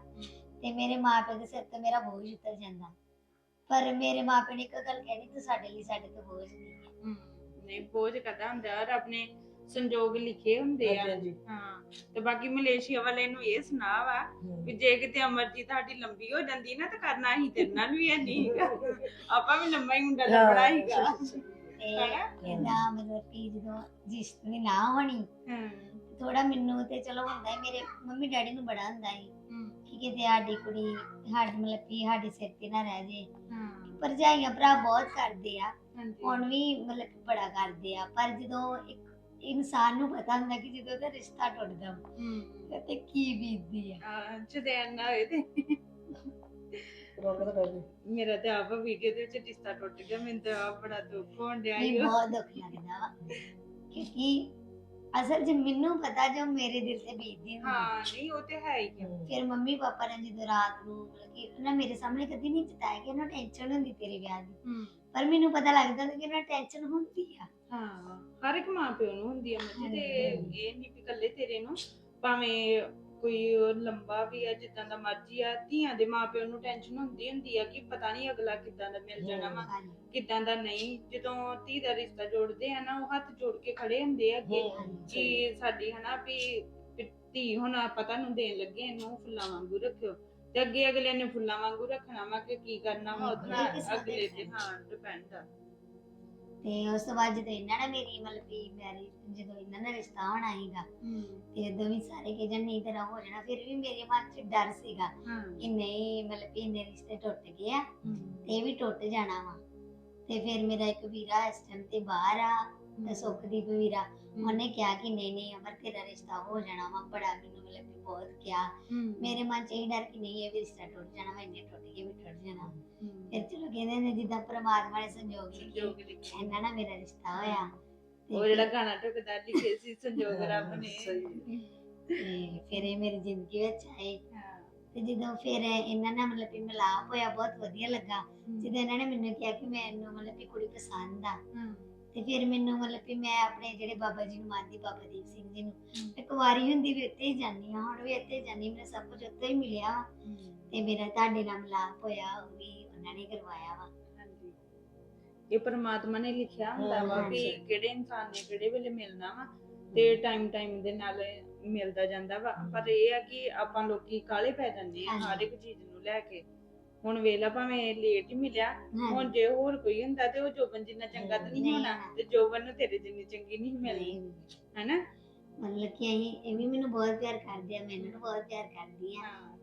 [SPEAKER 2] ਤੇ ਮੇਰੇ ਮਾਪੇ ਦੇ ਸਿਰ ਤੇ ਮੇਰਾ ਬੋਝ ਉਤਰ ਜਾਂਦਾ। ਪਰ ਮੇਰੇ ਮਾਪੇ ਨੇ ਇੱਕ ਗੱਲ ਕਹਿਣੀ ਤੂੰ ਸਾਡੇ ਲਈ ਸਾਡੇ ਤੋਂ ਬੋਝ ਨਹੀਂ ਹੈ।
[SPEAKER 1] ਨਹੀਂ ਬੋਝ ਕਦਾ ਹੁੰਦਾ? ਰੱਬ ਨੇ ਸੰਜੋਗ ਲਿਖੇ ਹੁੰਦੇ ਆ।
[SPEAKER 3] ਹਾਂਜੀ
[SPEAKER 1] ਹਾਂ ਤੇ ਬਾਕੀ ਮਲੇਸ਼ੀਆ ਵਾਲੇ ਨੂੰ ਇਹ ਸੁਣਾ ਵਾ। ਕਿ ਜੇ ਕਿਤੇ ਅਮਰਜੀਤ ਤੁਹਾਡੀ ਲੰਬੀ ਹੋ ਜਾਂਦੀ ਨਾ ਤਾਂ ਕਰਨਾ ਹੀ ਤੇਰੇ ਨਾਲ ਵੀ ਹੈ ਨਹੀਂ ਆਪਾਂ ਵੀ ਲੰਮਾ ਹੀ ਮੁੰਡਾ ਲੱਭਣਾ ਹੀਗਾ।
[SPEAKER 2] ਤੇ
[SPEAKER 1] ਹੈਨਾ?
[SPEAKER 2] ਇਹਦਾ ਮਤਲਬ ਕਿ ਜਦੋਂ ਜਿਸ ਦੀ ਨਾ ਹੋਣੀ
[SPEAKER 1] ਹਾਂ।
[SPEAKER 2] ਥੋੜਾ ਮੈਨੂੰ ਤੇ ਚਲੋ ਹੁੰਦਾ ਹੈ ਮੇਰੇ ਮੰਮੀ ਡੈਡੀ ਨੂੰ ਬੜਾ ਹੁੰਦਾ ਹੈ
[SPEAKER 1] ਹੂੰ,
[SPEAKER 2] ਕਿ ਕਿਤੇ ਸਾਡੀ ਕੁੜੀ ਸਾਡੀ ਮਤਲਬ ਕਿ ਸਾਡੀ ਸਿਰ ਤੇ ਨਾ ਰਹਿ ਜੇ।
[SPEAKER 1] ਹਾਂ।
[SPEAKER 2] ਭਰਜਾਈਆਂ ਭਰਾ ਬਹੁਤ ਕਰਦੇ ਆ। ਹੁਣ ਵੀ ਮਤਲਬ ਬੜਾ ਕਰਦੇ ਆ ਪਰ ਜਦੋਂ ਇੱਕ ਇਨਸਾਨ ਨੂੰ ਪਤਾ ਹੁੰਦਾ ਕਿ ਜਦੋਂ ਉਹਦਾ ਰਿਸ਼ਤਾ ਟੁੱਟਦਾ
[SPEAKER 1] ਹੂੰ।
[SPEAKER 2] ਤੇ ਕੀ ਬੀਤਦੀ ਆ।
[SPEAKER 1] ਆ ਜਦੈਨ ਨਾ ਹੋਏ ਤੇ। ਮੇਰਾ ਤੇ ਆਪ ਵੀਡੀਓ ਦੇ ਵਿੱਚ ਰਿਸ਼ਤਾ ਟੁੱਟ ਗਿਆ ਮੈਨੂੰ ਤਾਂ ਆਪ ਬੜਾ ਦੁੱਖ ਹੋਣ ਡਿਆ
[SPEAKER 2] ਇਹ
[SPEAKER 1] ਈ ਓ।
[SPEAKER 2] ਬਹੁਤ ਦੁੱਖ ਲੱਗਦਾ ਵਾ। ਕਿਉਂਕਿ ਅਸਲ 'ਚ ਮੈਨੂੰ ਪਤਾ ਜੋ ਮੇਰੇ ਦਿਲ ਤੇ ਬੀਤਦੀ ਹੁੰਦੀ
[SPEAKER 1] ਹਾਂ ਨਹੀਂ ਉਹ ਤੇ ਹੈ ਹੀ ਆ।
[SPEAKER 2] ਫਿਰ ਮੰਮੀ ਪਾਪਾ ਨੇ ਜਦੋਂ ਰਾਤ ਨੂੰ ਮਤਲਬ ਕਿ ਉਹਨਾਂ ਮੇਰੇ ਸਾਹਮਣੇ ਕਦੀ ਨਹੀਂ ਜਤਾਇਆ ਕਿ ਉਹਨਾਂ ਟੈਨਸ਼ਨ ਹੁੰਦੀ ਤੇਰੇ ਵਿਆਹ ਦੀ।
[SPEAKER 1] ਹੂੰ।
[SPEAKER 2] ਪਰ ਮੈਨੂੰ ਪਤਾ ਲੱਗਦਾ ਸੀ ਕਿ ਉਹਨਾਂ ਟੈਨਸ਼ਨ ਹੁੰਦੀ ਆ।
[SPEAKER 1] ਹਾਂ ਹਰ ਇੱਕ ਮਾਂ ਪਿਓ ਨੂੰ ਹੁੰਦੀ ਆ ਮੱਜੀ ਤੇ। ਇਹ ਨਹੀਂ ਵੀ ਇਕੱਲੇ ਤੇਰੇ ਨੂੰ ਭਾਵੇਂ ਕੋਈ ਉਹ ਲੰਬਾ ਵੀ ਆ ਜਿੱਦਾਂ ਦਾ ਮਰਜ਼ੀ ਆ ਧੀਆਂ ਦੇ ਮਾਂ ਪਿਓ ਨੂੰ ਟੈਨਸ਼ਨ ਹੁੰਦੀ ਹੁੰਦੀ ਆ ਕਿ ਪਤਾ ਨਹੀਂ ਅਗਲਾ ਕਿੱਦਾਂ ਦਾ ਮਿਲ ਜਾਣਾ ਵਾ ਕਿੱਦਾਂ ਦਾ ਨਹੀਂ। ਜਦੋਂ ਧੀ ਦਾ ਰਿਸ਼ਤਾ ਜੋੜਦੇ ਆ ਨਾ ਉਹ ਹੱਥ ਜੋੜ ਕੇ ਖੜੇ ਹੁੰਦੇ ਆ ਅੱਗੇ ਕਿ ਸਾਡੀ ਹਨਾ ਵੀ ਧੀ ਹੁਣ ਆਪਾਂ ਤੁਹਾਨੂੰ ਦੇਣ ਲੱਗੇ ਇਹਨੂੰ ਫੁੱਲਾਂ ਵਾਂਗੂ ਰੱਖਿਓ। ਤੇ ਅੱਗੇ ਅਗਲੇ ਨੇ ਫੁੱਲਾਂ ਵਾਂਗੂ ਰੱਖਣਾ ਵਾ ਕਿ ਕੀ ਕਰਨਾ ਵਾ ਉਹਦੇ ਨਾਲ ਅਗਲੇ ਤੇ। ਹਾਂ? ਡਿਪੈਂਡ ਆ।
[SPEAKER 2] ਤੇ ਉਸ ਤੋਂ ਬਾਅਦ ਜਦੋਂ ਇਹਨਾਂ ਨੇ ਮੇਰੀ ਮਤਲਬ ਕਿ ਮੈਰੀ ਜਦੋਂ ਇਹਨਾਂ ਦਾ ਰਿਸ਼ਤਾ ਹੋਣਾ ਸੀਗਾ ਤੇ ਉਦੋਂ ਵੀ ਸਾਰੇ ਕਿ ਜਨ ਨਹੀਂ ਤੇਰਾ ਹੋ ਜਾਣਾ। ਫਿਰ ਵੀ ਮੇਰੇ ਮਨ 'ਚ ਡਰ ਸੀਗਾ
[SPEAKER 1] ਹਾਂ।
[SPEAKER 2] ਕਿ ਨਹੀਂ ਮਤਲਬ ਕਿ ਇੰਨੇ ਰਿਸ਼ਤੇ ਟੁੱਟ ਗਏ ਆ ਤੇ ਇਹ ਵੀ ਟੁੱਟ ਜਾਣਾ ਵਾ। ਤੇ ਫਿਰ ਮੇਰਾ ਇੱਕ ਵੀਰਾ ਇਸ ਟਾਈਮ ਤੇ ਬਾਹਰ ਆ ਤੇ ਸੁਖਦੀਪ ਵੀਰਾ ਉਹਨੇ ਕਿਹਾ ਕਿ ਨਹੀਂ ਨਹੀਂ ਅਮਰ ਤੇਰਾ ਰਿਸ਼ਤਾ ਹੋ ਜਾਣਾ ਵਾ ਬੜਾ ਮੈਨੂੰ ਮਤਲਬ ਕਿ ਬਹੁਤ ਕਿਹਾ। ਮੇਰੇ ਮਨ 'ਚ ਇਹ ਡਰ ਕਿ ਨਹੀਂ ਇਹ ਵੀ ਰਿਸ਼ਤਾ ਟੁੱਟ ਜਾਣਾ ਵਾ ਇੰਨੇ ਟੁੱਟ ਗਏ ਵੀ ਟੁੱਟ ਜਾਣਾ। ਫਿਰ ਚਲੋ ਕਹਿੰਦੇ ਨੇ ਜਿੱਦਾਂ ਪ੍ਰਮਾਤਮਾ ਨੇ ਸੰਜੋਗ ਲਿਖੇ
[SPEAKER 1] ਸੰਜੋਗ ਲਿਖੇ।
[SPEAKER 2] ਇਹਨਾਂ ਨਾਲ ਮੇਰਾ ਰਿਸ਼ਤਾ ਹੋਇਆ।
[SPEAKER 1] ਉਹ ਜਿਹੜਾ ਗਾਣਾ ਟੁਕਦਾ ਲਿਖੇ ਸੀ ਸੰਜੋਗ ਰੱਬ ਨੇ।
[SPEAKER 2] ਫਿਰ ਇਹ ਮੇਰੀ ਜ਼ਿੰਦਗੀ ਵਿੱਚ ਆਏ। ਤੇ ਜਦੋਂ ਫਿਰ ਇਹਨਾਂ ਨਾਲ ਮਤਲਬ ਕਿ ਮਿਲਾਪ ਹੋਇਆ ਬਹੁਤ ਵਧੀਆ ਲੱਗਾ। ਜਦੋਂ ਇਹਨਾਂ ਨੇ ਮੈਨੂੰ ਕਿਹਾ ਕਿ ਮੈਨੂੰ ਮਤਲਬ ਕਿ ਕੁੜੀ ਪਸੰਦ ਆ। ਤੇ ਫਿਰ ਮੈਨੂੰ ਮਤਲਬ ਕਿ ਮੈਂ ਆਪਣੇ ਜਿਹੜੇ ਬਾਬਾ ਜੀ ਨੂੰ ਮੰਨਦੀ ਬਾਬਾ ਦੀਪ ਸਿੰਘ ਜੀ ਨੂੰ ਇੱਕ ਵਾਰੀ ਹੁੰਦੀ ਵੀ ਉੱਥੇ ਹੀ ਜਾਂਦੀ ਹਾਂ ਹੁਣ ਵੀ ਹੀ ਜਾਂਦੀ ਮੈਨੂੰ ਸਭ ਕੁਝ ਉੱਥੇ ਹੀ ਮਿਲਿਆ ਵਾ। ਤੇ ਮੇਰਾ ਤੁਹਾਡੇ ਨਾਲ ਮਿਲਾਪ ਹੋਇਆ ਉਹ ਵੀ ਉਹਨਾਂ ਨੇ ਕਰਵਾਇਆ ਵਾ।
[SPEAKER 1] ਹਾਂਜੀ। ਇਹ ਪਰਮਾਤਮਾ ਨੇ ਲਿਖਿਆ ਹੁੰਦਾ ਵਾ
[SPEAKER 3] ਸਹੀ।
[SPEAKER 1] ਕਿਹੜੇ ਇਨਸਾਨ ਨੇ ਕਿਹੜੇ ਵੇਲੇ ਮਿਲਣਾ ਵਾ ਤੇ ਟਾਈਮ ਟਾਈਮ ਦੇ ਨਾਲ ਮਿਲਦਾ ਜਾਂਦਾ ਵਾ। ਪਰ ਇਹ ਆ ਕਿ ਆਪਾਂ ਲੋਕੀ ਕਾਲੇ ਪੈ ਜਾਂਦੇ ਆ ਹਰ। ਇੱਕ ਚੀਜ਼ ਨੂੰ ਲੈ ਕੇ। ਹੁਣ ਵੇਲਾ ਭਾਵੇਂ ਲੇਟ ਹੀ ਮਿਲਿਆ ਹੁਣ। ਜੇ ਹੋਰ ਕੋਈ ਹੁੰਦਾ ਤੇ ਉਹ ਜੋਬਨ ਜਿੰਨਾ ਚੰਗਾ ਤਾਂ ਨਹੀਂ ਹੋਣਾ। ਤੇ ਜੋਬਨ ਨੂੰ ਤੇਰੇ ਜਿੰਨੀ ਚੰਗੀ ਨਹੀਂ ਮਿਲਣੀ। ਹੈਨਾ
[SPEAKER 2] ਮਤਲਬ ਕਿ ਅਸੀਂ ਇਹ ਵੀ ਮੈਨੂੰ ਬਹੁਤ ਪਿਆਰ ਕਰਦੇ ਆ ਮੈਂ ਇਹਨਾਂ ਨੂੰ ਬਹੁਤ ਪਿਆਰ ਕਰਦੀ ਆ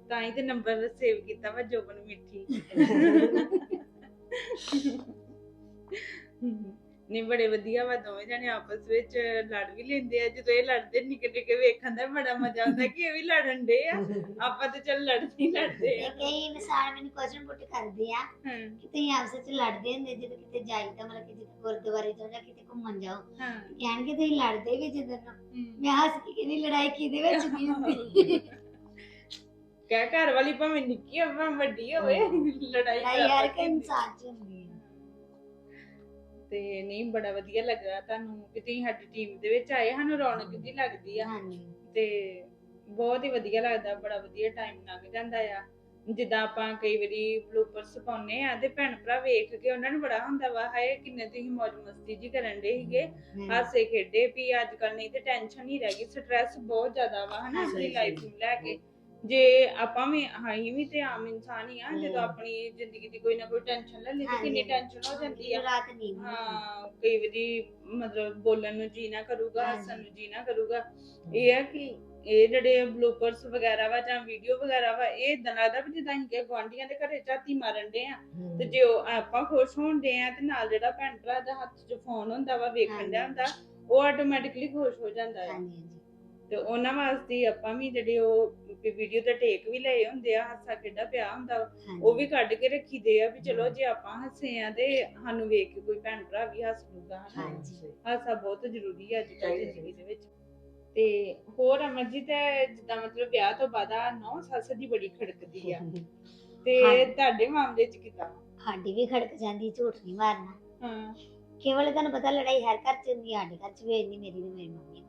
[SPEAKER 1] ਤਾਂ ਹੀ ਤੇ ਨੰਬਰ ਸੇਵ ਕੀਤਾ ਵਾ ਜੋਬਨ ਮਿੱਠੀ ਨਹੀਂ ਬੜੇ ਵਧੀਆ ਵਾ ਦੋਵੇਂ ਜਣੇ ਆਪਸ ਵਿੱਚ ਲੜ ਵੀ ਲੈਂਦੇ ਆ। ਜਦੋਂ ਇਹ ਲੜਦੇ ਨਿੱਕੇ ਨਿੱਕੇ ਵੇਖਣ ਦਾ ਬੜਾ ਮਜ਼ਾ ਆਉਂਦਾ ਕਿ ਇਹ ਵੀ ਲੜਨ ਦੇ ਆ। ਆਪਾਂ ਤੇ ਚੱਲ ਲੜਦੇ ਹੀ ਲੜਦੇ ਆ।
[SPEAKER 2] ਕਈ ਇਨਸਾਨ ਮੈਨੂੰ ਕੁਐਸਚਨ ਪੁੱਟ ਕਰਦੇ ਆ ਕਿ ਤੁਸੀਂ ਆਪਸ ਵਿੱਚ ਲੜਦੇ ਹੁੰਦੇ ਜਦੋਂ ਕਿਤੇ ਜਾਈਦਾ ਮਤਲਬ ਕਿ ਜਿੱਥੇ ਗੁਰਦੁਆਰੇ ਜਾਓ ਜਾਂ ਕਿਤੇ ਘੁੰਮਣ ਜਾਓ। ਕਹਿਣਗੇ ਤੁਸੀਂ ਲੜਦੇ ਵੀ ਜਦੋਂ। ਮੈਂ ਹੱਸ ਕੇ ਕਹਿੰਦੀ ਲੜਾਈ ਕਿਹਦੇ ਵਿੱਚ ਨਹੀਂ ਹੁੰਦੀ
[SPEAKER 1] ਕਹਿ ਘਰ ਵਾਲੀ ਭਾਵੇਂ ਨਿੱਕੀ ਹੋਵੇ ਭਾਵੇਂ ਵੱਡੀ ਹੋਵੇ ਲੜਾਈ ਦੀ ਹੁੰਦੀ।
[SPEAKER 2] ਇਨਸਾਨ ਚ ਹੁੰਦੀ
[SPEAKER 1] ਤੇ ਨਹੀਂ ਬੜਾ ਵਧੀਆ ਲੱਗਾ ਤੁਹਾਨੂੰ ਕਿ ਤੁਸੀਂ ਸਾਡੀ ਟੀਮ ਦੇ ਵਿੱਚ ਆਏ ਸਾਨੂੰ ਰੌਣਕ ਜੀ ਲੱਗਦੀ ਆ।
[SPEAKER 2] ਹਾਂਜੀ।
[SPEAKER 1] ਤੇ ਬਹੁਤ ਹੀ ਵਧੀਆ ਲੱਗਦਾ ਬੜਾ ਵਧੀਆ ਟਾਈਮ ਲੰਘ ਜਾਂਦਾ ਆ। ਜਿੱਦਾਂ ਆਪਾਂ ਕਈ ਵਾਰੀ ਬਲੂਪਰਸ ਪਾਉਨੇ ਆ ਤੇ ਭੈਣ ਭਰਾ ਵੇਖ ਕੇ ਉਹਨਾਂ ਨੂੰ ਬੜਾ ਹੁੰਦਾ ਵਾ ਹਾਏ ਕਿੰਨੇ ਤੁਸੀਂ ਮौज ਮਸਤੀ ਜੀ ਕਰਨ ਦੇ ਸੀਗੇ। ਹਾਸੇ ਖੇਡੇ ਵੀ ਅੱਜ ਕੱਲ ਨਹੀਂ ਤੇ ਟੈਨਸ਼ਨ ਹੀ ਰਹਿ ਗਈ ਸਟ੍ਰੈਸ ਬਹੁਤ ਜ਼ਿਆਦਾ ਵਾ ਹਨਾ ਆਪਣੀ ਲਾਈਫ ਨੂੰ ਲੈ ਕੇ। ਜੇ ਆਪਾਂ ਵੀ ਅਸੀਂ ਵੀ ਤੇ ਆਮ ਇਨਸਾਨ ਹੀ ਆ ਜਦੋਂ। ਆਪਣੀ ਜ਼ਿੰਦਗੀ ਦੀ ਕੋਈ ਨਾ ਕੋਈ ਟੈਨਸ਼ਨ ਲੈ ਲਈ ਤੇ ਕਿੰਨੀ। ਟੈਨਸ਼ਨ ਹੋ ਜਾਂਦੀ ਆ
[SPEAKER 2] ਰਾਤ ਨਹੀਂ।
[SPEAKER 1] ਹਾਂ ਕਈ ਵਾਰੀ ਮਤਲਬ ਬੋਲਣ ਨੂੰ ਜੀ ਨਾ ਕਰੂਗਾ। ਹੱਸਣ ਨੂੰ ਜੀ ਨਾ ਕਰੂਗਾ ਇਹ ਆ ਕਿ ਇਹ ਜਿਹੜੇ ਬਲੂਪਰਸ ਵਗੈਰਾ ਵਾ ਜਾਂ ਵੀਡੀਓ ਵਗੈਰਾ ਵਾ ਇਹ ਇਦਾਂ ਲੱਗਦਾ ਵੀ ਜਿੱਦਾਂ ਕਿ ਗੁਆਂਢੀਆਂ ਦੇ ਘਰੇ ਝਾਤੀ ਮਾਰਨ ਦੇ ਆ ਤੇ ਜੇ ਉਹ ਆਪਾਂ ਖੁਸ਼ ਹੋਣਦੇ ਆ ਤੇ ਨਾਲ ਜਿਹੜਾ ਭੈਣ ਭਰਾ ਦਾ ਹੱਥ 'ਚ ਫੋਨ ਹੁੰਦਾ ਵਾ ਵੇਖਣ ਦਾ ਹੁੰਦਾ ਉਹ ਆਟੋਮੈਟਿਕਲੀ ਖੁਸ਼ ਹੋ ਜਾਂਦਾ ਹੈ
[SPEAKER 2] ਹਾਂਜੀ
[SPEAKER 1] ਤੇ ਉਹਨਾਂ ਵਾਸਤੇ ਹੀ ਆਪਾਂ ਵੀ ਜਿਹੜੇ ਉਹ ਵੀਡੀਓ ਤੇ ਟੇਕ ਵੀ ਲਏ ਹੁੰਦੇ ਆ ਹਾਸਾ ਖੇਡਾ ਪਿਆ ਹੁੰਦਾ। ਉਹ ਵੀ ਕੱਢ ਕੇ ਰੱਖੀਦੇ ਆ ਵੀ ਚਲੋ ਜੇ ਆਪਾਂ ਹੱਸੇ ਆ ਤੇ ਸਾਨੂੰ ਵੇਖ ਕੇ ਕੋਈ ਭੈਣ ਭਰਾ ਵੀ ਹੱਸ ਲੂਗਾ
[SPEAKER 2] ਹਾਂਜੀ।
[SPEAKER 1] ਹਾਸਾ ਬਹੁਤ ਜ਼ਰੂਰੀ ਹੈ ਅੱਜ ਕੱਲ੍ਹ ਜ਼ਿੰਦਗੀ ਦੇ ਵਿੱਚ। ਤੇ ਹੋਰ ਅਮਰਜੀਤ ਜਿੱਦਾਂ ਮਤਲਬ ਵਿਆਹ ਤੋਂ ਬਾਅਦ ਆ ਨੌ ਸੱਸ ਦੀ ਬੜੀ ਖੜਕਦੀ ਆ। ਤੇ। ਤੁਹਾਡੇ ਮਾਮਲੇ 'ਚ ਕਿਦਾਂ?
[SPEAKER 2] ਸਾਡੀ ਵੀ ਖੜਕ ਜਾਂਦੀ ਝੂਠ ਨਹੀਂ ਮਾਰਨਾ।
[SPEAKER 1] ਹਾਂ।
[SPEAKER 2] ਕੇਵਲ ਤੁਹਾਨੂੰ ਪਤਾ ਲੜਾਈ ਹਰ ਘਰ ਚ ਹੁੰਦੀ ਆ, ਸਾਡੇ ਘਰ ਚ ਵੀ ਇੰਨੀ ਮੇਰੀ ਤੇ ਮੇਰੀ ਮੰਮੀ ਦੀ
[SPEAKER 1] ਹਾਂ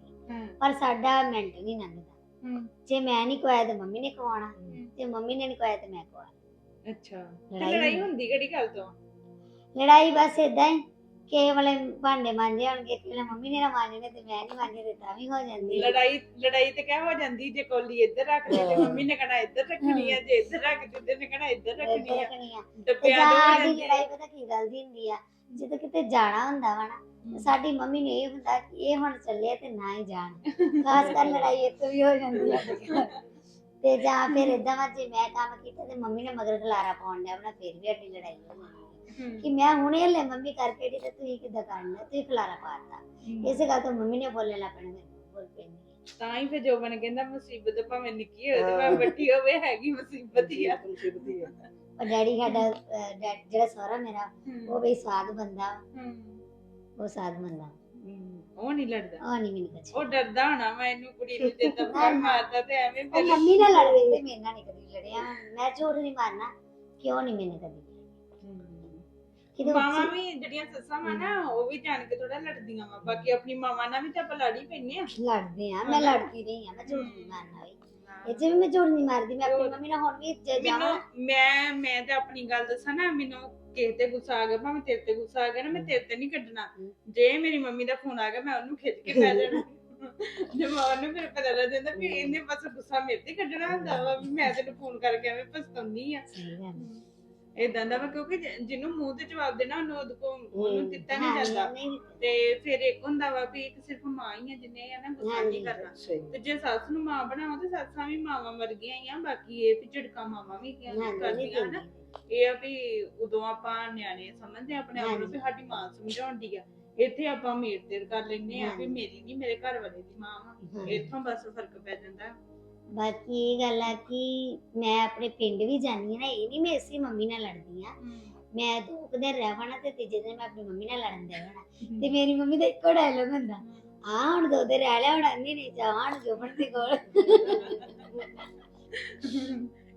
[SPEAKER 2] ਪਰ ਸਾਡਾ ਮਿੰਟ ਨਹੀਂ ਲੰਘਦਾ।
[SPEAKER 1] ਹਮ,
[SPEAKER 2] ਜੇ ਮੈਂ ਨਹੀਂ ਕਵਾਇਆ ਤਾਂ ਮੰਮੀ ਨੇ ਕਵਾਉਣਾ ਜੇ ਮੰਮੀ ਨੇ ਨਹੀਂ ਕਵਾਇਆ ਤਾਂ ਮੈਂ ਕਵਾਉਣਾ
[SPEAKER 1] ਅੱਛਾ। ਤੇ
[SPEAKER 2] ਲੜਾਈ
[SPEAKER 1] ਲੜਾਈ
[SPEAKER 2] ਹੁੰਦੀ।
[SPEAKER 1] ਕਿਹੜੀ ਗੱਲ ਤੋਂ?
[SPEAKER 2] ਲੜਾਈ ਬਸ ਇਦਾਂ ਹੀ। ਕਿਸੇ ਵੇਲੇ ਭਾਂਡੇ ਮਾਂਜੇ ਹੋਣਗੇ ਵੇਲੇ ਮੰਮੀ ਨੇ ਨਾ ਮਾਂਜਣੇ ਤੇ ਮੈਂ ਨਹੀਂ ਮਾਂਜੇ ਤੇ ਤਾਂ ਵੀ ਹੋ ਜਾਂਦੀ ਹੈ।
[SPEAKER 1] ਲੜਾਈ ਲੜਾਈ ਤੇ ਕਿਆ ਹੋ ਜਾਂਦੀ? ਜੇ ਕੋਲੀ ਇੱਧਰ ਰੱਖ ਲਈ ਤੇ
[SPEAKER 3] ਹਾਂ।
[SPEAKER 1] ਮੰਮੀ ਨੇ ਕਹਣਾ ਇੱਧਰ ਰੱਖਣੀ ਆ ਜੇ ਇੱਧਰ ਰੱਖ ਦਿੱਤੇ ਨੇ ਕਹਣਾ ਇੱਧਰ ਰੱਖਣੀ ਆ।
[SPEAKER 2] ਰੱਖਣੀ ਆ।
[SPEAKER 1] ਤੇ
[SPEAKER 2] ਤੇ
[SPEAKER 1] ਪਿਆਰ ਹੋ
[SPEAKER 2] ਸਾਡੀ
[SPEAKER 1] ਜਾਂਦੀ
[SPEAKER 2] ਲੜਾਈ ਪਤਾ ਕੀ ਗੱਲ ਦੀ ਹੁੰਦੀ ਆ? ਜਦੋਂ ਕਿਤੇ ਜਾਣਾ ਹੁੰਦਾ ਵਾ ਨਾ ਤੇ ਸਾਡੀ ਮੰਮੀ ਨੂੰ ਇਹ ਹੁੰਦਾ ਕਿ ਇਹ ਹੁਣ ਚੱਲੇ ਤੇ ਨਾ ਹੀ ਜਾਣ। ਖਾਸ ਕਰ ਲੜਾਈ ਇੱਥੇ ਵੀ ਹੋ ਜਾਂਦੀ ਹੈ ਤੇ ਜਾਂ ਫਿਰ ਇਦਾਂ ਵਾ ਜੇ ਮੈਂ ਕੰਮ ਕੀਤਾ ਤੇ ਮੰਮੀ ਨੇ ਮਗਰ ਖਲਾਰਾ ਪਾਉਣ ਲਿਆ ਬਣਾ ਫਿਰ ਵੀ ਸਾਡੀ ਲੜਾਈ ਹੋ ਜਾਂਦੀ ਕਿ ਮੈਂ ਹੁਣੇ ਲੈ ਮੰਮੀ ਕਰਕੇ ਦੀ ਤੇ ਤੁਸੀਂ ਕਿੱਦਾਂ ਕਰਨਾ ਤੁਸੀਂ ਖਲਾਰਾ ਪਾਤਾ। ਇਸੇ ਗੱਲ ਤੋਂ ਮੰਮੀ ਨੇ ਬੋਲਣ ਲੱਗ ਪੈਣਾ ਬੋਲ ਪੈਂਦੀ
[SPEAKER 1] ਤਾਂ ਹੀ ਫਿਰ ਜੋਬਨ ਕਹਿੰਦਾ ਮੁਸੀਬਤ ਭਾਵੇਂ ਨਿੱਕੀ ਹੋਵੇ ਤੇ। ਭਾਵੇਂ ਵੱਡੀ ਹੋਵੇ ਹੈਗੀ ਮੁਸੀਬਤ ਹੀ ਆ।
[SPEAKER 3] ਮੁਸੀਬਤ ਹੀ ਆ।
[SPEAKER 2] ਉਹ ਡੈਡੀ ਸਾਡਾ ਜਿਹੜਾ ਸਹੁਰਾ ਮੇਰਾ ਉਹ ਵੀ ਸਾਧ ਬੰਦਾ ਉਹ ਸਾਧ
[SPEAKER 1] ਹਮ, ਉਹ ਨਹੀਂ ਲੜਦਾ।
[SPEAKER 2] ਉਹ ਨਹੀਂ ਮੈਨੂੰ ਕੁਛ
[SPEAKER 1] ਉਹ ਡਰਦਾ ਹੋਣਾ ਮੈਂ ਇਹਨੂੰ ਕੁੜੀ ਨੂੰ ਜੇ ਦਬਕਾ ਮਾਰਦਾ ਤੇ ਐਵੇਂ
[SPEAKER 2] ਉਹ
[SPEAKER 1] ਫਿਰ
[SPEAKER 2] ਮੰਮੀ ਨਾਲ ਲੜ ਤੇ ਮੇਰੇ ਨਾਲ ਨਹੀਂ ਕਦੀ ਲੜਿਆ। ਮੈਂ ਝੂਠ ਨਹੀਂ ਮਾਰਨਾ ਕਿਉਂ ਨਹੀਂ ਮੈਨੇ ਕਦੀ ਕਿਤੇ
[SPEAKER 1] ਮਾਵਾਂ
[SPEAKER 2] ਉੱਚੀ-
[SPEAKER 1] ਵੀ ਜਿਹੜੀਆਂ ਸੱਸਾਂ ਵਾ ਨਾ ਉਹ ਵੀ ਜਾਣ ਕੇ ਥੋੜਾ ਲੜਦੀਆਂ ਵਾ। ਬਾਕੀ ਆਪਣੀ ਮਾਵਾਂ ਨਾਲ ਵੀ ਤਾਂ ਆਪਾਂ ਲੜ ਹੀ ਪੈਨੇ ਆ।
[SPEAKER 2] ਲੜਦੇ ਆ ਮੈਂ ਲੜਦੀ ਨਹੀਂ ਆ ਮੈਂ ਝੂਠ ਨਹੀਂ ਮਾਰਨਾ ਵੀ। ਇਹ ਚ ਵੀ ਮੈਂ ਝੂਠ ਨਹੀਂ ਮਾਰਦੀ ਮੈਂ ਆਪਣੀ। ਮੰਮੀ ਨਾਲ ਹੁਣ ਵੀ ਜੇ
[SPEAKER 1] ਮੈਨੂੰ
[SPEAKER 2] ਜਾਵਾਂ।
[SPEAKER 1] ਮੈਂ ਮੈਂ ਤੇ ਆਪਣੀ ਗੱਲ ਦੱਸਾਂ ਨਾ ਮੈਨੂੰ ਕਿਸੇ ਤੇ ਗੁੱਸਾ ਆ ਗਿਆ ਭਾਵੇਂ ਤੇਰੇ ਤੇ ਗੁੱਸਾ ਆ ਗਿਆ ਨਾ ਮੈਂ ਤੇਰੇ ਤੇ ਨਹੀਂ ਕੱਢਣਾ। ਜੇ ਮੇਰੀ ਮੰਮੀ ਦਾ ਫੋਨ ਆ ਗਿਆ ਮੈਂ ਉਹਨੂੰ ਖਿੱਚ ਕੇ ਪੈ ਜਾਣਾ ਜੇ ਮੈਂ ਉਹਨੂੰ ਫਿਰ ਪਤਾ ਲੱਗ ਜਾਂਦਾ ਵੀ ਇਹਨੇ ਬਸ ਗੁੱਸਾ ਮੇਰੇ ਤੇ ਕੱਢਣਾ ਹੁੰਦਾ ਵਾ ਵੀ ਮੈਂ ਤੈਨੂੰ ਫੋਨ ਕਰਕੇ ਐਵੇਂ ਪਛਤਾਉਂਦੀ ਆ ਇਦਾਂ ਦਾ ਵਾ ਕਿਉਂਕਿ ਜਿਹਨੂੰ ਮੂੰਹ ਤੇ ਜਵਾਬ ਦੇਣਾ ਉਹਨੂੰ ਉਹਦੇ ਕੋਲ ਉਹਨੂੰ। ਦਿੱਤਾ ਨਹੀਂ ਜਾਂਦਾ। ਤੇ ਫਿਰ ਇੱਕ ਹੁੰਦਾ ਵਾ ਵੀ ਇੱਕ ਸਿਰਫ ਮਾਂ ਹੀ ਆ ਜਿਹਨੇ ਆ ਨਾ ਗੁੱਸਾ ਨਹੀਂ। ਕਰਨਾ ਤੇ ਜੇ ਸੱਸ ਨੂੰ ਮਾਂ ਬਣਾਓ ਤੇ ਸੱਸਾਂ ਵੀ ਮਾਵਾਂ ਵਰਗੀਆਂ ਹੀ ਆ ਬਾਕੀ ਇਹ ਵੀ ਝਿੜਕਾਂ ਮਾਵਾਂ ਵੀ ਕਰਦੀਆਂ
[SPEAKER 2] ਦਿੰਦੀ।
[SPEAKER 1] ਇਹ ਆ ਵੀ ਉਦੋਂ ਆਪਾਂ ਨਿਆਣੇ ਸਮਝਦੇ ਆ ਆਪਣੇ ਆਪ ਨੂੰ ਵੀ ਸਾਡੀ ਮਾਂ ਸਮਝਾਉਂਦੀ ਆ। ਇੱਥੇ ਆਪਾਂ ਮੇਰ ਤੇਰ ਕਰ ਲੈਨੇ ਆ ਵੀ। ਮੇਰੀ ਨਹੀਂ ਮੇਰੇ ਘਰ ਵਾਲੇ ਦੀ ਮਾਂ ਵਾ। ਇੱਥੋਂ ਬਸ ਫ਼ਰਕ ਪੈ ਜਾਂਦਾ।
[SPEAKER 2] ਬਾਕੀ ਇਹ ਗੱਲ ਆ ਕਿ ਮੈਂ ਆਪਣੇ ਪਿੰਡ ਵੀ ਜਾਂਦੀ ਆ ਨਾ ਇਹ ਨਹੀਂ ਮੈਂ ਇਸੇ ਮੰਮੀ ਨਾਲ ਲੜਦੀ ਆ ਮੈਂ ਦੋ ਦਿਨ ਰਹਿਣਾ ਤੇ ਤੀਜੇ ਦਿਨ ਮੈਂ ਆਪਣੀ ਮੰਮੀ ਨਾਲ ਲੜਨ ਦੇ ਜਾਣਾ। ਤੇ ਮੇਰੀ ਮੰਮੀ ਦਾ ਇੱਕੋ ਡਾਇਲੋਗ ਹੁੰਦਾ ਆ ਹੁਣ ਦੋ ਦਿਨ ਰਹਿ ਲਿਆ ਹੁਣ ਅੰਨੀ ਨਹੀਂ ਜਾਵਾਂ ਜੋਬਨ ਦੇ ਕੋਲ।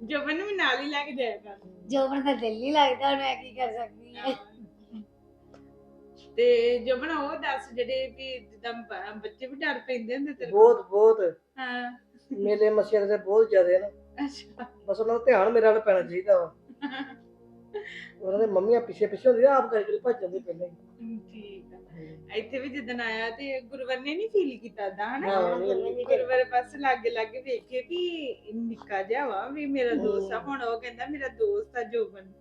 [SPEAKER 1] ਜਬਨ ਨੂੰ ਵੀ ਨਾਲ ਹੀ ਲੈ ਕੇ ਜਾਇਆ ਕਰ।
[SPEAKER 2] ਜੋਬਨ ਦਾ ਦਿਲ ਨਹੀਂ ਲੱਗਦਾ ਹੁਣ ਮੈਂ ਕੀ ਕਰ ਸਕਦੀ ਹਾਂ।
[SPEAKER 1] ਤੇ ਜਬਨ ਉਹ ਦੱਸ ਜਿਹੜੇ ਵੀ ਜਿੱਦਾਂ ਬ- ਬੱਚੇ ਵੀ ਡਰ ਪੈਂਦੇ ਹੁੰਦੇ ਤੇਰੇ ਕੋਲ।
[SPEAKER 3] ਬਹੁਤ ਬਹੁਤ।
[SPEAKER 1] ਹਾਂ।
[SPEAKER 3] ਮੇਲੇ ਮਸੀਆਂ ਦੇ ਬਹੁਤ ਜ਼ਿਆਦਾ ਨੇ।
[SPEAKER 1] ਅੱਛਾ।
[SPEAKER 3] ਬਸ ਉਹਨਾਂ ਦਾ ਧਿਆਨ ਮੇਰੇ ਵੱਲ ਪੈਣਾ ਚਾਹੀਦਾ ਵਾ। ਉਹਨਾਂ ਦੇ ਮੰਮੀਆਂ ਪਿੱਛੇ ਪਿੱਛੇ ਹੁੰਦੀਆਂ ਆਪ ਕਰਕੇ ਭੱਜ ਜਾਂਦੇ ਪਹਿਲਾਂ ਹੀ।
[SPEAKER 1] ਠੀਕ ਆ। ਇੱਥੇ ਵੀ ਜਿੱਦਣ ਆਇਆ ਤੇ ਗੁਰਵਰ ਨੇ ਨਹੀਂ ਫੀਲ ਕੀਤਾ ਦਾ ਹਨਾ? ਗੁਰਵਰ ਬਸ ਲਾਗੇ ਲਾਗੇ ਵੇਖੇ ਵੀ ਨਿੱਕਾ ਜਿਹਾ ਵਾ ਵੀ ਮੇਰਾ ਦੋਸਤ ਆ। ਹੁਣ ਉਹ ਕਹਿੰਦਾ ਮੇਰਾ ਦੋਸਤ ਆ ਜੋਬਨ।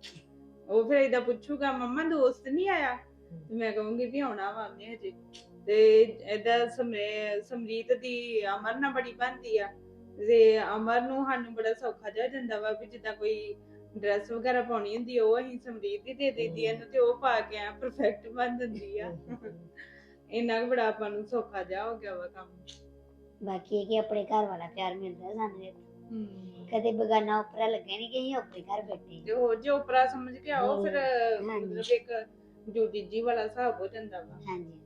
[SPEAKER 1] ਉਹ ਫਿਰ ਏਦਾਂ ਪੁੱਛੂਗਾ ਮੰਮਾ ਦੋਸਤ ਨਹੀਂ ਆਇਆ? ਮੈਂ ਕਹੂੰਗੀ ਵੀ ਆਉਣਾ ਵਾ ਉਹਨੇ ਹਜੇ। ਤੇ ਸਮਰੇ ਸਮਰੀਤ ਦੀ ਅਮਰ ਨਾਲ ਬੜੀ ਬਣਦੀ ਆ। ਤੇ ਅਮਰ ਨੂੰ ਸਾਨੂੰ ਬੜਾ ਸੌਖਾ ਹੋ ਜਾਂਦਾ ਵਾ ਵੀ ਜਿੱਦਾਂ ਕੋਈ ਡਰੈਸ ਵਗੈਰਾ ਪਾਉਣੀ ਹੁੰਦੀ ਆ, ਉਹ ਅਸੀਂ ਸਮਰੀਤ ਦੀ ਦੇ ਦਿੰਦੀ ਆ ਇਹਨੂੰ ਤੇ ਉਹ ਪਾ ਕੇ ਆ ਪਰਫੈਕਟ ਬਣ ਜਾਂਦੀ ਆ। ਇੰਨਾ ਕੁ ਬੜਾ ਆਪਾਂ ਨੂੰ ਸੌਖਾ ਜਿਹਾ ਹੋ ਗਿਆ ਵਾ ਕੰਮ।
[SPEAKER 2] ਬਾਕੀ ਇਹ ਕਿ ਆਪਣੇ ਘਰ ਵਾਲਾ ਪਿਆਰ ਮਿਲਦਾ ਸਾਨੂੰ ਇੱਥੇ।
[SPEAKER 1] ਹੂੰ।
[SPEAKER 2] ਕਦੇ ਬਗਾਨਾ ਉੱਪਰ ਲੱਗੇ ਨਹੀਂ ਕਿ ਅਸੀਂ ਆਪਣੇ ਘਰ ਬੈਠੇ
[SPEAKER 1] ਜੋ ਜੋ ਉਪਰਾ ਸਮਝ ਕੇ ਆਓ ਫਿਰ
[SPEAKER 2] ਹਾਂਜੀ।
[SPEAKER 1] ਮਤਲਬ ਇੱਕ ਜੀ ਵਾਲਾ ਹਿਸਾਬ ਹੋ ਜਾਂਦਾ ਵਾ।
[SPEAKER 2] ਹਾਂਜੀ।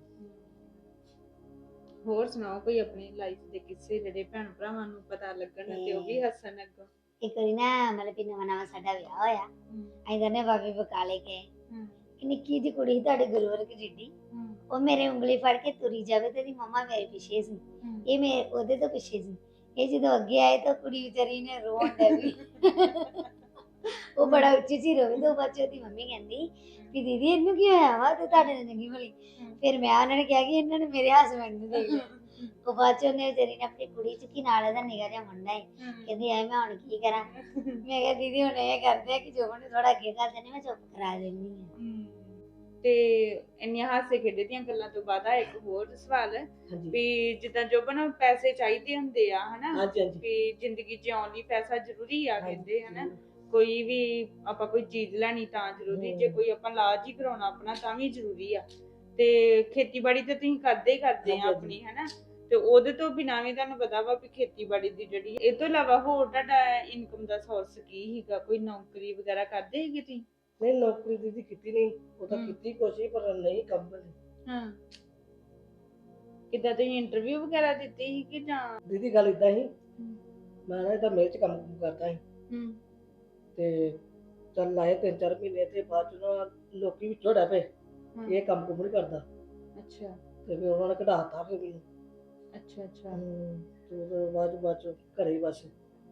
[SPEAKER 1] ਹੋਰ ਸੁਣਾਓ ਕੋਈ ਆਪਣੀ ਲਾਈਫ ਦੇ ਕਿੱਸੇ ਜਿਹੜੇ ਭੈਣ ਭਰਾਵਾਂ ਨੂੰ ਪਤਾ ਲੱਗਣ ਤੇ ਉਹ ਵੀ ਹੱਸਣ ਅੱਗੋਂ?
[SPEAKER 2] ਇੱਕ ਵਾਰੀ ਨਾ ਮਤਲਬ ਕਿ ਨਵਾਂ ਨਵਾਂ ਸਾਡਾ ਵਿਆਹ ਹੋਇਆ ਅਸੀਂ ਦੋਨੇ ਬਾਬੇ ਬਕਾਲੇ ਗਏ ਕਿ ਨਿੱਕੀ ਜਿਹੀ ਕੁੜੀ ਸੀ ਤੁਹਾਡੇ ਗੁਰੂਵਰਗ ਜਿੱਡੀ
[SPEAKER 1] ਹਮ,
[SPEAKER 2] ਉਹ ਮੇਰੇ ਉਂਗਲੀ ਫੜ ਕੇ ਤੁਰੀ ਜਾਵੇ ਤੇ ਦੀ ਮੰਮਾ ਮੇਰੇ ਪਿੱਛੇ ਸੀ। ਇਹ ਮੇਰੇ ਉਹਦੇ ਤੋਂ ਪਿੱਛੇ ਸੀ ਇਹ ਜਦੋਂ ਅੱਗੇ ਆਏ ਤਾਂ ਕੁੜੀ ਵਿਚਾਰੀ ਨੇ ਰੋਣ ਲੱਗੀ ਉਹ ਬੜਾ ਉੱਚੀ ਸੀ ਰੋਵੇ ਤੇ ਉਹ ਬੱਚੇ ਦੀ ਮੰਮੀ ਕਹਿੰਦੀ ਵੀ ਦੀਦੀ ਇਹਨੂੰ ਕੀ ਹੋਇਆ ਵਾ ਤੇ ਤੁਹਾਡੇ ਨਾਲ ਚੰਗੀ ਭਲੀ। ਫਿਰ ਮੈਂ ਉਹਨਾਂ ਨੇ ਕਿਹਾ ਕਿ ਇਹਨਾਂ ਨੇ ਮੇਰੇ ਹਸਬੰਡ ਨੂੰ ਦੇਖ ਲਿਆ ਉਹ ਬਾਅਦ ਚ ਉਹਨੇ ਵਿਚਾਰੀ ਨੇ ਆਪਣੀ ਕੁੜੀ ਚੁੱਕੀ ਨਾਲ ਇਹਦਾ ਨਿਗਾਹ ਜਿਹਾ ਮੁੰਡਾ ਹੈ ਕਹਿੰਦੀ ਐ ਮੈਂ ਹੁਣ ਕੀ ਕਰਾਂ? ਮੈਂ ਕਿਹਾ ਦੀਦੀ ਹੁਣ ਇਹ ਕਰਦੇ ਆ ਕਿ ਜੋ ਮੈਨੂੰ ਥੋੜਾ ਅੱਗੇ ਕਰ ਦੇਣੇ ਮੈਂ ਚੁੱਪ ਕਰਾ ਦਿੰਦੀ ਹਾਂ
[SPEAKER 1] ਹਮ। ਤੇ ਇੰਨੀਆਂ ਹਾਸੇ ਖੇਡੇ ਦੀਆਂ ਗੱਲਾਂ ਤੋਂ ਬਾਅਦ ਆ ਇੱਕ ਹੋਰ ਸਵਾਲ ਵੀ ਜਿੱਦਾਂ ਜੋ ਬਣਾ ਪੈਸੇ ਚਾਹੀਦੇ ਹੁੰਦੇ ਆ ਹਨਾ? ਵੀ ਜ਼ਿੰਦਗੀ ਜਿਉਣ ਲਈ ਪੈਸਾ ਜ਼ਰੂਰੀ ਆ ਕਹਿੰਦੇ ਹਨਾ? ਕੋਈ ਵੀ ਆਪਾਂ ਕੋਈ ਚੀਜ਼ ਲੈਣੀ ਤਾਂ ਜ਼ਰੂਰੀ। ਜੇ ਕੋਈ ਆਪਾਂ ਇਲਾਜ ਹੀ ਕਰਾਉਣਾ ਆਪਣਾ ਤਾਂ ਵੀ ਜ਼ਰੂਰੀ ਆ। ਤੇ ਖੇਤੀਬਾੜੀ ਤੇ ਤੁਸੀਂ ਕਰਦੇ ਹੀ ਕਰਦੇ ਆ। ਆਪਣੀ ਹਨਾ? ਤੇ ਉਹਦੇ ਤੋਂ ਬਿਨਾਂ ਵੀ ਤੁਹਾਨੂੰ ਪਤਾ ਵਾ ਵੀ ਖੇਤੀਬਾੜੀ ਦੀ ਜਿਹੜੀ ਇਹ ਤੋਂ ਇਲਾਵਾ ਹੋਰ ਤੁਹਾਡਾ ਇਨਕਮ ਦਾ ਸੋਰਸ ਕੀ ਸੀਗਾ? ਕੋਈ ਨੌਕਰੀ ਵਗੈਰਾ ਕਰਦੇ ਸੀਗੇ ਤੁਸੀਂ?
[SPEAKER 3] ਨਹੀਂ ਨੌਕਰੀ ਦੀਦੀ ਕੀਤੀ ਨਹੀਂ। ਉਹ ਤਾਂ
[SPEAKER 1] ਹਮ।
[SPEAKER 3] ਕੀਤੀ ਕੋਸ਼ਿਸ਼ ਪਰ ਨਹੀਂ ਕੰਮ
[SPEAKER 1] ਹਾਂ। ਕਿੱਦਾਂ ਤੁਸੀਂ ਇੰਟਰਵਿਊ ਵਗੈਰਾ ਦਿੱਤੀ ਸੀ ਕਿ ਜਾਂ?
[SPEAKER 3] ਦੀਦੀ ਗੱਲ ਇਦਾਂ ਹੀ। ਮੈਂ ਨਾ ਤਾਂ ਮੇਲ ਚ ਕੰਮ ਕੁਮ ਕਰਦਾ ਸੀ।
[SPEAKER 1] ਹੂੰ।
[SPEAKER 3] ਤੇ ਚੱਲ ਲਾਏ ਤਿੰਨ ਚਾਰ ਮਹੀਨੇ ਤੇ ਬਾਅਦ ਚ ਨਾ ਲੋਕੀ ਵੀ ਝੋੜਾ ਪਏ।
[SPEAKER 1] ਹਾਂ।
[SPEAKER 3] ਇਹ ਕੰਮ ਕੁਮ ਨਹੀਂ ਕਰਦਾ।
[SPEAKER 1] ਅੱਛਾ।
[SPEAKER 3] ਤੇ ਫਿਰ ਉਹਨਾਂ ਨੇ ਕਢਾਤਾ ਫਿਰ ਮੈਨੂੰ।
[SPEAKER 1] ਅੱਛਾ ਅੱਛਾ।
[SPEAKER 3] ਤੇ ਉਹਦੇ ਬਾਅਦ ਬਾਅਦ ਚ ਘਰੇ ਹੀ ਬਸ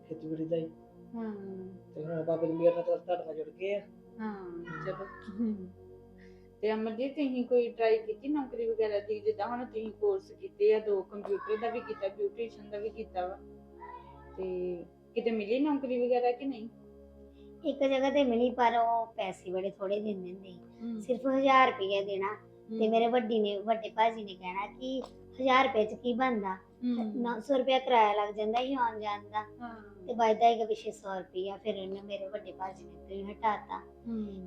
[SPEAKER 3] ਖੇਤੀਬਾੜੀ ਦਾ ਹੀ।
[SPEAKER 1] ਹਾਂ।
[SPEAKER 3] ਤੇ ਹੁਣ ਬਾਬੇ ਦੀ ਮਿਹਰ ਨਾਲ ਤਾਂ ਤੁਹਾਡੇ ਨਾਲ ਜੁੜ ਗਏ ਆ।
[SPEAKER 1] ਹਾਂ ਚਲੋ। ਤੇ ਅਮਰਜੀਤ ਤੁਸੀਂ ਕੋਈ ਟਰਾਈ ਕੀਤੀ ਨੌਕਰੀ ਵਗੈਰਾ ਦੀ? ਜਿੱਦਾਂ ਹੁਣ ਤੁਸੀਂ ਕੋਰਸ ਕੀਤੇ ਆ ਦੋ ਕੰਪਿਊਟਰ ਦਾ ਵੀ ਕੀਤਾ ਬਿਊਟੀਸ਼ੀਅਨ ਦਾ ਵੀ ਕੀਤਾ ਵਾ। ਤੇ ਕਿਤੇ ਮਿਲੀ ਨੌਕਰੀ ਵਗੈਰਾ ਕਿ ਨਹੀਂ?
[SPEAKER 2] ਇੱਕ ਜਗ੍ਹਾ ਤੇ ਮਿਲੀ ਪਰ ਉਹ ਪੈਸੇ ਬੜੇ ਥੋੜੇ ਦਿੰਦੇ ਸੀ। ਸਿਰਫ 1000 ਰੁਪਏ ਦੇਣਾ। ਤੇ ਮੇਰੇ ਵੱਡੀ ਨੇ ਵੱਡੇ ਭਾਜੀ ਨੇ ਕਹਿਣਾ ਕਿ 1000 ਰੁਪਏ ਚ ਕੀ ਬਣਦਾ? 900 ਰੁਪਏ ਕਿਰਾਇਆ ਲੱਗ ਜਾਂਦਾ ਹੀ ਆਉਣ ਜਾਣ ਦਾ। ਤੇ ਬਚਦਾ ਹੈਗਾ ਪਿੱਛੇ 100 ਰੁਪਇਆ ਫਿਰ ਇਹਨੇ ਮੇਰੇ ਵੱਡੇ ਭਾਜੀ ਨੇ ਤੇ ਹਟਾਤਾ।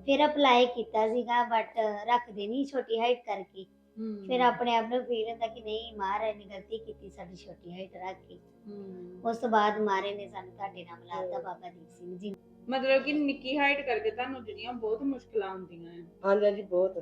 [SPEAKER 2] ਫਿਰ ਅਪਲਾਈ ਕੀਤਾ ਸੀਗਾ ਬਟ ਰੱਖਦੇ ਨਹੀਂ ਛੋਟੀ ਹਾਈਟ ਕਰਕੇ। ਫਿਰ ਆਪਣੇ ਆਪ ਨੂੰ ਫੀਲ ਹੁੰਦਾ ਕਿ ਨਹੀਂ ਮਹਾਰਾਜ ਨੇ ਗਲਤੀ ਕੀਤੀ ਸਾਡੀ ਛੋਟੀ ਹਾਈਟ ਰੱਖ ਕੇ। ਉਸ ਤੋਂ ਬਾਅਦ ਮਹਾਰਾਜ ਨੇ ਸਾਨੂੰ ਤੁਹਾਡੇ ਨਾਲ ਮਿਲਾਤਾ ਬਾਬਾ ਦੀਪ ਸਿੰਘ ਜੀ
[SPEAKER 1] ਮਤਲਬ ਕਿ ਨਿੱਕੀ ਹਾਈਟ ਕਰਕੇ ਤੁਹਾਨੂੰ ਜਿਹੜੀਆਂ ਬਹੁਤ ਮੁਸ਼ਕਲਾਂ ਆਉਂਦੀਆਂ ਆ।
[SPEAKER 3] ਹਾਂਜੀ ਹਾਂਜੀ ਬਹੁਤ।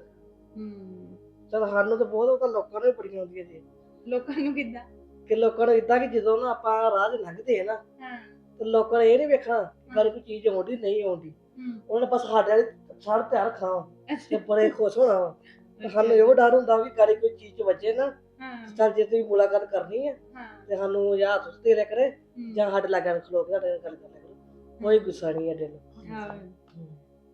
[SPEAKER 1] ਹੂੰ।
[SPEAKER 3] ਚਲ ਸਾਨੂੰ ਤਾਂ ਬਹੁਤ ਉਹ ਤਾਂ ਲੋਕਾਂ ਨੂੰ ਵੀ ਬੜੀਆਂ ਆਉਂਦੀਆਂ ਜੀ।
[SPEAKER 1] ਲੋਕਾਂ ਨੂੰ ਕਿੱਦਾਂ?
[SPEAKER 3] ਕਿ ਲੋਕਾਂ ਨੂੰ ਇਦਾਂ ਕਿ ਜਦੋਂ ਨਾ ਆਪਾਂ ਰਾਹ 'ਚ ਲੰਘਦੇ ਆ ਨਾ
[SPEAKER 1] ਹਾਂ।
[SPEAKER 3] ਤੇ ਲੋਕਾਂ ਨੇ ਇਹ ਨਹੀਂ ਵੇਖਣਾ ਗੱਲ ਕੋਈ ਚੀਜ਼ ਆਉਂਦੀ ਨਹੀਂ ਆਉਂਦੀ।
[SPEAKER 1] ਹੂੰ।
[SPEAKER 3] ਉਹਨਾਂ ਨੇ ਬਸ ਸਾਡੇ ਵਾਲੀ ਸਾਰ ਧਿਆਨ ਰੱਖਣਾ ਤੇ ਬੜੇ ਖੁਸ਼ ਹੋਣਾ ਵਾ। ਤੇ ਸਾਨੂੰ ਇਹੋ ਡਰ ਹੁੰਦਾ ਵੀ ਗਾੜੀ ਕੋਈ ਚੀਜ਼ 'ਚ ਵੱਜੇ ਨਾ
[SPEAKER 1] ਹਾਂ।
[SPEAKER 3] ਚੱਲ ਜੇ ਤੁਸੀਂ ਮੁਲਾਕਾਤ ਕਰਨੀ ਹੈ
[SPEAKER 1] ਹਾਂ।
[SPEAKER 3] ਤੇ ਸਾਨੂੰ ਜਾਂ ਹੱਥ ਉੱਤੇ ਕਰੇ
[SPEAKER 1] ਹੂੰ।
[SPEAKER 3] ਜਾਂ ਸਾਡੇ ਲਾਗੇ ਖਲੋ ਕੇ ਸਾਡੇ ਨਾਲ ਗੱਲ ਕਰ ਲਿਆ ਕਰੋ। ਕੋਈ ਗੁੱਸਾ ਨਹੀਂ ਹੈ ਦਿਲ
[SPEAKER 1] ਹਾਂ।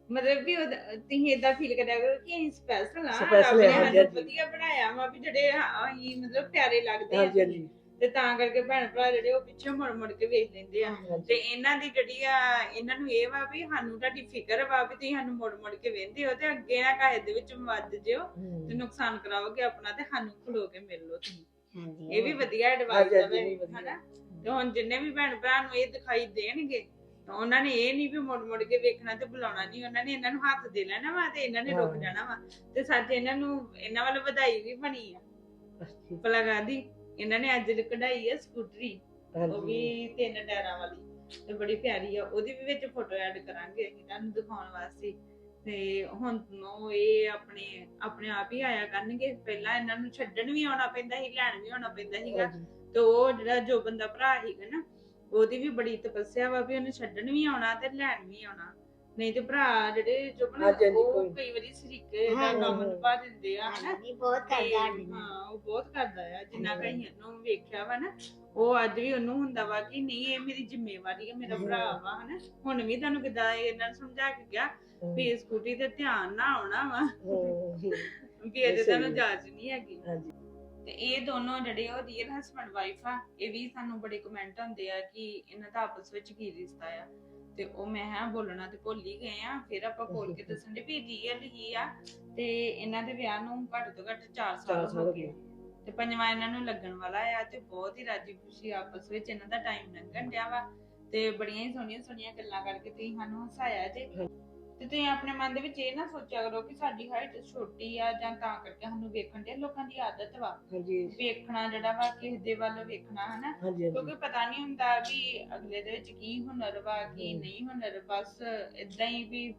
[SPEAKER 1] ਮਤਲਬ ਵੀ ਉਹਦਾ- ਤੁਸੀਂ ਇਦਾਂ ਫੀਲ ਕਰਿਆ ਕਰੋ ਕਿ ਅਸੀਂ ਸਪੈਸ਼ਲ ਆ
[SPEAKER 3] Special
[SPEAKER 1] ਰੱਬ ਨੇ
[SPEAKER 3] ਆ, ਹਾਂਜੀ,
[SPEAKER 1] ਸਾਨੂੰ
[SPEAKER 3] ਹਾਂਜੀ।
[SPEAKER 1] ਵਧੀਆ ਬਣਾਇਆ ਵਾ ਵੀ ਜਿਹੜੇ ਅਸੀਂ ਮਤਲਬ ਪਿਆਰੇ ਲੱਗਦੇ ਆ
[SPEAKER 3] ਹਾਂਜੀ ਹਾਂਜੀ।
[SPEAKER 1] ਤੇ ਤਾਂ ਕਰਕੇ ਭੈਣ ਭਰਾ ਜਿਹੜੇ ਉਹ ਪਿੱਛੇ ਮੁੜ ਮੁੜ ਕੇ ਵੇਖ ਲੈਂਦੇ ਆ। ਤੇ ਇਹਨਾਂ ਦੀ ਜਿਹੜੀ ਆ ਇਹਨਾਂ ਨੂੰ ਇਹ ਵਾ ਵੀ ਸਾਨੂੰ ਤੁਹਾਡੀ ਫਿਕਰ ਵਾ ਵੀ ਤੁਸੀਂ ਸਾਨੂੰ ਮੁੜ ਮੁੜ ਕੇ ਵੇਖਦੇ ਹੋ ਤੇ ਅੱਗੇ ਨਾ ਕਾਹੇ ਦੇ ਵਿੱਚ ਵੱਜ ਜਿਓ ਤੇ ਨੁਕਸਾਨ ਕਰਾਓਗੇ ਆਪਣਾ ਤੇ ਸਾਨੂੰ ਖਲੋ ਕੇ ਮਿਲ ਲਓ ਤੁਸੀਂ।
[SPEAKER 2] ਹਾਂਜੀ
[SPEAKER 1] ਇਹ ਵੀ ਵਧੀਆ ਐਡਵਾਈਸ
[SPEAKER 3] ਹਾਂਜੀ,
[SPEAKER 1] ਹੈ
[SPEAKER 3] ਵਧੀਆ।
[SPEAKER 1] ਹਨਾ? ਤੇ ਹੁਣ ਜਿੰਨੇ ਵੀ ਭੈਣ ਭਰਾ ਨੂੰ ਇਹ ਦਿਖਾਈ ਦੇਣਗੇ ਉਹਨਾਂ ਨੇ ਇਹ ਨਹੀਂ ਵੀ ਮੁੜ ਮੁੜ ਕੇ ਵੇਖਣਾ ਤੇ ਬੁਲਾਉਣਾ ਨਹੀਂ ਉਹਨਾਂ ਨੇ ਇਹਨਾਂ ਨੂੰ ਹੱਥ ਦੇ ਲੈਣਾ ਵਾ ਤੇ ਇਹਨਾਂ ਨੇ ਰੁਕ। ਜਾਣਾ ਵਾ। ਤੇ ਸੱਚ ਇਹਨਾਂ ਨੂੰ ਇਹਨਾਂ ਵੱਲ ਵਧਾਈ ਵੀ ਬਣੀ ਆ। ਭਲਾ ਗਾਂਧੀ ਇਹਨਾਂ ਨੇ ਅੱਜ ਕਢਾਈ ਆ ਸਕੂਟਰੀ ਉਹ ਵੀ ਤਿੰਨ ਟਾਇਰਾਂ ਵਾਲੀ ਤੇ ਬੜੀ ਪਿਆਰੀ ਆ ਉਹਦੀ ਵੀ ਵਿੱਚ ਫੋਟੋ ਐਡ ਕਰਾਂਗੇ ਅਸੀਂ ਤੁਹਾਨੂੰ ਦਿਖਾਉਣ ਵਾਸਤੇ। ਤੇ ਹੁਣ ਨੂੰ ਇਹ ਆਪਣੇ ਆਪਣੇ ਆਪ ਹੀ ਆਇਆ ਕਰਨਗੇ। ਪਹਿਲਾਂ ਇਹਨਾਂ ਨੂੰ ਛੱਡਣ ਵੀ ਆਉਣਾ ਪੈਂਦਾ ਸੀ ਲੈਣ ਵੀ ਆਉਣਾ ਪੈਂਦਾ ਸੀਗਾ। ਤੇ ਉਹ ਜਿਹੜਾ ਜੋ ਬੰਦਾ ਭਰਾ ਸੀਗਾ ਨਾ ਉਹਦੀ ਵੀ ਬੜੀ ਤਪੱਸਿਆ ਵਾ ਵੀ ਉਹਨੇ ਛੱਡਣ ਵੀ ਆਉਣਾ ਤੇ ਲੈਣ ਵੀ ਆਉਣਾ। ਨਹੀਂ ਤੇ ਭਰਾ ਜਿਹੜੇ ਜੋ ਬਣਾ
[SPEAKER 3] ਹਾਂਜੀ, ਹਾਂਜੀ,
[SPEAKER 1] ਉਹ
[SPEAKER 3] ਕੋਈ।
[SPEAKER 1] ਕਈ ਵਾਰੀ ਸਰੀਕੇ ਦਾ
[SPEAKER 2] ਹਾਂ,
[SPEAKER 1] ਕੰਮ। ਨਿਭਾ ਦਿੰਦੇ ਆ ਹਨਾ?
[SPEAKER 2] ਹਾਂਜੀ ਬਹੁਤ
[SPEAKER 1] ਤੇ
[SPEAKER 2] ਕਰਦਾ ਸਾਡੇ ਨਾਲ
[SPEAKER 1] ਹਾਂ ਉਹ ਬਹੁਤ ਕਰਦਾ ਆ। ਜਿੰਨਾ। ਕਈ ਇਹਨੂੰ ਵੇਖਿਆ ਵਾ ਨਾ ਉਹ ਅੱਜ ਵੀ ਉਹਨੂੰ ਹੁੰਦਾ ਵਾ ਕਿ ਨਹੀਂ ਇਹ ਮੇਰੀ ਜ਼ਿੰਮੇਵਾਰੀ ਹੈ ਮੇਰਾ ਭਰਾ ਵਾ ਹਨਾ? ਹੁਣ ਵੀ ਤੁਹਾਨੂੰ ਕਿਦਾਂ ਇਹਨਾਂ ਨੂੰ ਸਮਝਾ ਕੇ ਗਿਆ ਵੀ ਸਕੂਟੀ ਤੇ ਧਿਆਨ ਨਾ ਆਉਣਾ ਵਾ।
[SPEAKER 3] ਹਮ,
[SPEAKER 1] ਵੀ ਇਹਦੇ
[SPEAKER 3] ਸਹੀ
[SPEAKER 1] ਤੁਹਾਨੂੰ। ਜਾਚ ਨਹੀਂ ਹੈਗੀ।
[SPEAKER 3] ਹਾਂਜੀ।
[SPEAKER 1] ਤੇ ਇਹ ਦੋਨੋਂ ਜਿਹੜੇ ਉਹ ਰੀਅਲ ਹਸਬੰਡ ਵਾਈਫ ਆ ਇਹ ਵੀ ਸਾਨੂੰ ਬੜੇ ਕਮੈਂਟ ਹੁੰਦੇ ਆ ਕਿ ਇਹਨਾਂ ਦਾ ਆਪਸ ਵਿੱਚ ਕੀ ਰਿਸ਼ਤਾ ਆ। ਤੇ ਉਹ ਮੈਂ ਹਾਂ ਬੋਲਣਾ ਤੇ ਭੁੱਲ ਹੀ ਗਏ ਆ ਫਿਰ ਆਪਾਂ ਬੋਲ ਕੇ ਦੱਸਣ ਦੇ ਵੀ ਰੀਅਲ ਹੀ ਆ ਤੇ ਇਹਨਾਂ ਦੇ ਵਿਆਹ ਨੂੰ ਘੱਟ ਤੋਂ ਘੱਟ 4
[SPEAKER 3] ਚਾਰ
[SPEAKER 1] ਸਾਲ ਹੋ ਗਏ। ਤੇ ਪੰਜਵਾਂ ਇਹਨਾਂ ਨੂੰ ਲੱਗਣ ਵਾਲਾ ਆ ਤੇ ਬਹੁਤ ਹੀ ਰਾਜੀ ਖੁਸ਼ੀ ਆਪਸ ਵਿੱਚ ਇਹਨਾਂ ਦਾ ਟਾਈਮ ਲੰਘਣ ਡਿਆ ਵਾ। ਤੇ ਬੜੀਆਂ ਹੀ ਸੋਹਣੀਆਂ ਸੋਹਣੀਆਂ ਗੱਲਾਂ ਕਰਕੇ ਤੁਸੀਂ ਸਾਨੂੰ ਹਸਾਇਆ ਜੇ। ਤੇ ਤੁਸੀਂ ਆਪਣੇ ਮਨ ਦੇ ਵਿੱਚ ਇਹ ਨਾ ਸੋਚਿਆ ਕਰੋ ਕਿ ਸਾਡੀ ਹਾਈਟ ਛੋਟੀ ਆ ਜਾਂ ਤਾਂ ਕਰਕੇ ਸਾਨੂੰ ਵੇਖਣ ਦੇ ਲੋਕਾਂ ਦੀ ਆਦਤ ਵਾ
[SPEAKER 3] ਹਾਂਜੀ
[SPEAKER 1] ਵੇਖਣਾ ਜਿਹੜਾ ਵਾ ਕਿਸੇ ਦੇ ਵੱਲ ਵੇਖਣਾ ਹਨਾ
[SPEAKER 3] ਹਾਂਜੀ ਹਾਂਜੀ
[SPEAKER 1] ਕਿਉਂਕਿ ਪਤਾ ਨਹੀਂ ਹੁੰਦਾ ਵੀ ਅਗਲੇ ਦੇ ਵਿੱਚ ਕੀ ਹੁਨਰ ਵਾ ਕੀ
[SPEAKER 3] ਹਮ।
[SPEAKER 1] ਨਹੀਂ ਹੁਨਰ ਬਸ ਇਦਾਂ ਹੀ ਵੀ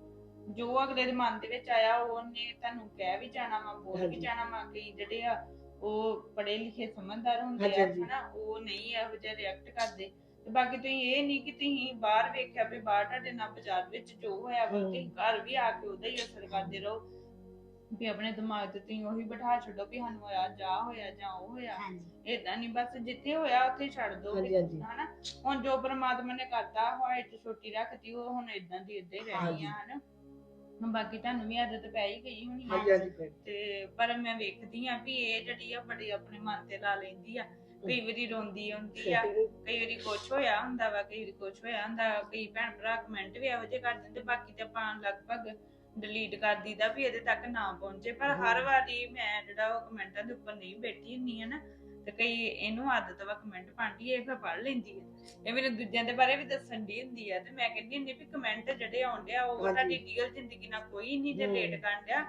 [SPEAKER 1] ਜੋ ਅਗਲੇ ਦੇ ਮਨ ਦੇ ਵਿੱਚ ਆਇਆ ਉਹਨੇ ਤੁਹਾਨੂੰ ਕਹਿ ਵੀ ਜਾਣਾ ਵਾ ਬੋਲ ਵੀ
[SPEAKER 3] ਹਾਂਜੀ।
[SPEAKER 1] ਜਾਣਾ ਵਾ ਕਈ ਜਿਹੜੇ ਆ ਉਹ ਪੜ੍ਹੇ ਲਿਖੇ ਸਮਝਦਾਰ ਹੁੰਦੇ
[SPEAKER 3] ਹਾਂਜੀ,
[SPEAKER 1] ਆ
[SPEAKER 3] ਹਾਂਜੀ।
[SPEAKER 1] ਹਨਾ ਉਹ ਨਹੀਂ ਇਹੋ ਜਿਹਾ ਰਿਐਕਟ ਕਰਦੇ ਤੇ ਬਾਕੀ ਤੁਸੀਂ ਇਹ ਨਹੀਂ ਕਿ ਤੁਸੀਂ ਬਾਹਰ ਵੇਖਿਆ ਵੀ ਬਾਹਰ ਤੁਹਾਡੇ ਨਾਲ ਬਾਜ਼ਾਰ ਵਿੱਚ ਜੋ ਹੋਇਆ ਵਾ। ਤੁਸੀਂ ਘਰ ਵੀ ਆ ਕੇ ਉਹਦਾ ਹੀ ਅਸਰ ਕਰਦੇ ਰਹੋ। ਵੀ ਆਪਣੇ ਦਿਮਾਗ ਤੇ ਤੁਸੀਂ ਉਹੀ ਬਿਠਾ ਛੱਡੋ ਵੀ ਸਾਨੂੰ ਹੋਇਆ ਜਾ ਹੋਇਆ ਜਾਂ ਉਹ ਹੋਇਆ। ਏਦਾਂ ਨਹੀਂ ਬਸ ਜਿੱਥੇ ਹੋਇਆ ਉੱਥੇ ਛੱਡ ਦੋ
[SPEAKER 3] ਹਾਂਜੀ ਹਾਂਜੀ।
[SPEAKER 1] ਹਨਾ। ਹੁਣ ਜੋ ਪ੍ਰਮਾਤਮਾ ਨੇ ਕਰਤਾ ਹਾਈਟ ਛੋਟੀ ਰੱਖਤੀ ਉਹ ਹੁਣ ਇਦਾਂ ਦੀ ਇਦਾਂ ਹੀ ਰਹਿਣੀ ਆ ਹਨਾ। ਹੁਣ ਬਾਕੀ ਤੁਹਾਨੂੰ ਵੀ ਆਦਤ ਪੈ ਹੀ ਗਈ ਹੋਣੀ ਆ।
[SPEAKER 3] ਹਾਂਜੀ ਹਾਂਜੀ। ਭੈਣ।
[SPEAKER 1] ਤੇ ਪਰ ਮੈਂ ਵੇਖਦੀ ਆ ਵੀ ਇਹ ਜਿਹੜੀ ਆ ਬੜੀ ਆਪਣੇ ਮਨ ਤੇ ਲਾ ਲੈਂਦੀ ਆ। ਕਈ ਵਾਰੀ ਰੋਂਦੀ ਹੁੰਦੀ ਆ ਕਈ ਵਾਰੀ ਕੁਛ ਹੋਇਆ ਹੁੰਦਾ ਵਾ ਕਈ ਵਾਰੀ ਕੁਛ ਹੋਇਆ ਹੁੰਦਾ ਕਈ ਭੈਣ ਭਰਾ ਕਮੈਂਟ ਵੀ ਇਹੋ ਜਿਹੇ ਕਰ ਦਿੰਦੇ ਬਾਕੀ ਤੇ ਆਪਾਂ ਲਗਭਗ ਡਿਲੀਟ ਕਰ ਦਈਦਾ ਵੀ ਇਹਦੇ ਤੱਕ ਨਾ ਪਹੁੰਚੇ ਪਰ ਹਰ ਵਾਰੀ ਮੈਂ ਜਿਹੜਾ ਉਹ ਕਮੈਂਟਾਂ ਦੇ ਉੱਪਰ ਨਹੀਂ ਬੈਠੀ ਹੁੰਨੀ ਆ ਨਾ ਤੇ ਕਈ ਇਹਨੂੰ ਆਦਤ ਵਾ ਕਮੈਂਟ ਪਾਉਂਦੀ ਇਹ ਫਿਰ ਪੜ੍ਹ ਲੈਂਦੀ ਹੈ ਇਹ ਮੈਨੂੰ ਦੂਜਿਆਂ ਦੇ ਬਾਰੇ ਵੀ ਦੱਸਣ ਦੀ ਹੁੰਦੀ ਆ ਤੇ ਮੈਂ ਕਹਿੰਦੀ ਹੁੰਦੀ ਵੀ ਕਮੈਂਟ ਜਿਹੜੇ ਆਉਂਦੇ ਆ ਉਹ। ਤੁਹਾਡੀ ਰੀਅਲ ਜ਼ਿੰਦਗੀ ਨਾਲ ਕੋਈ ਨਹੀਂ। ਰਿਲੇਟ ਕਰਦਿਆ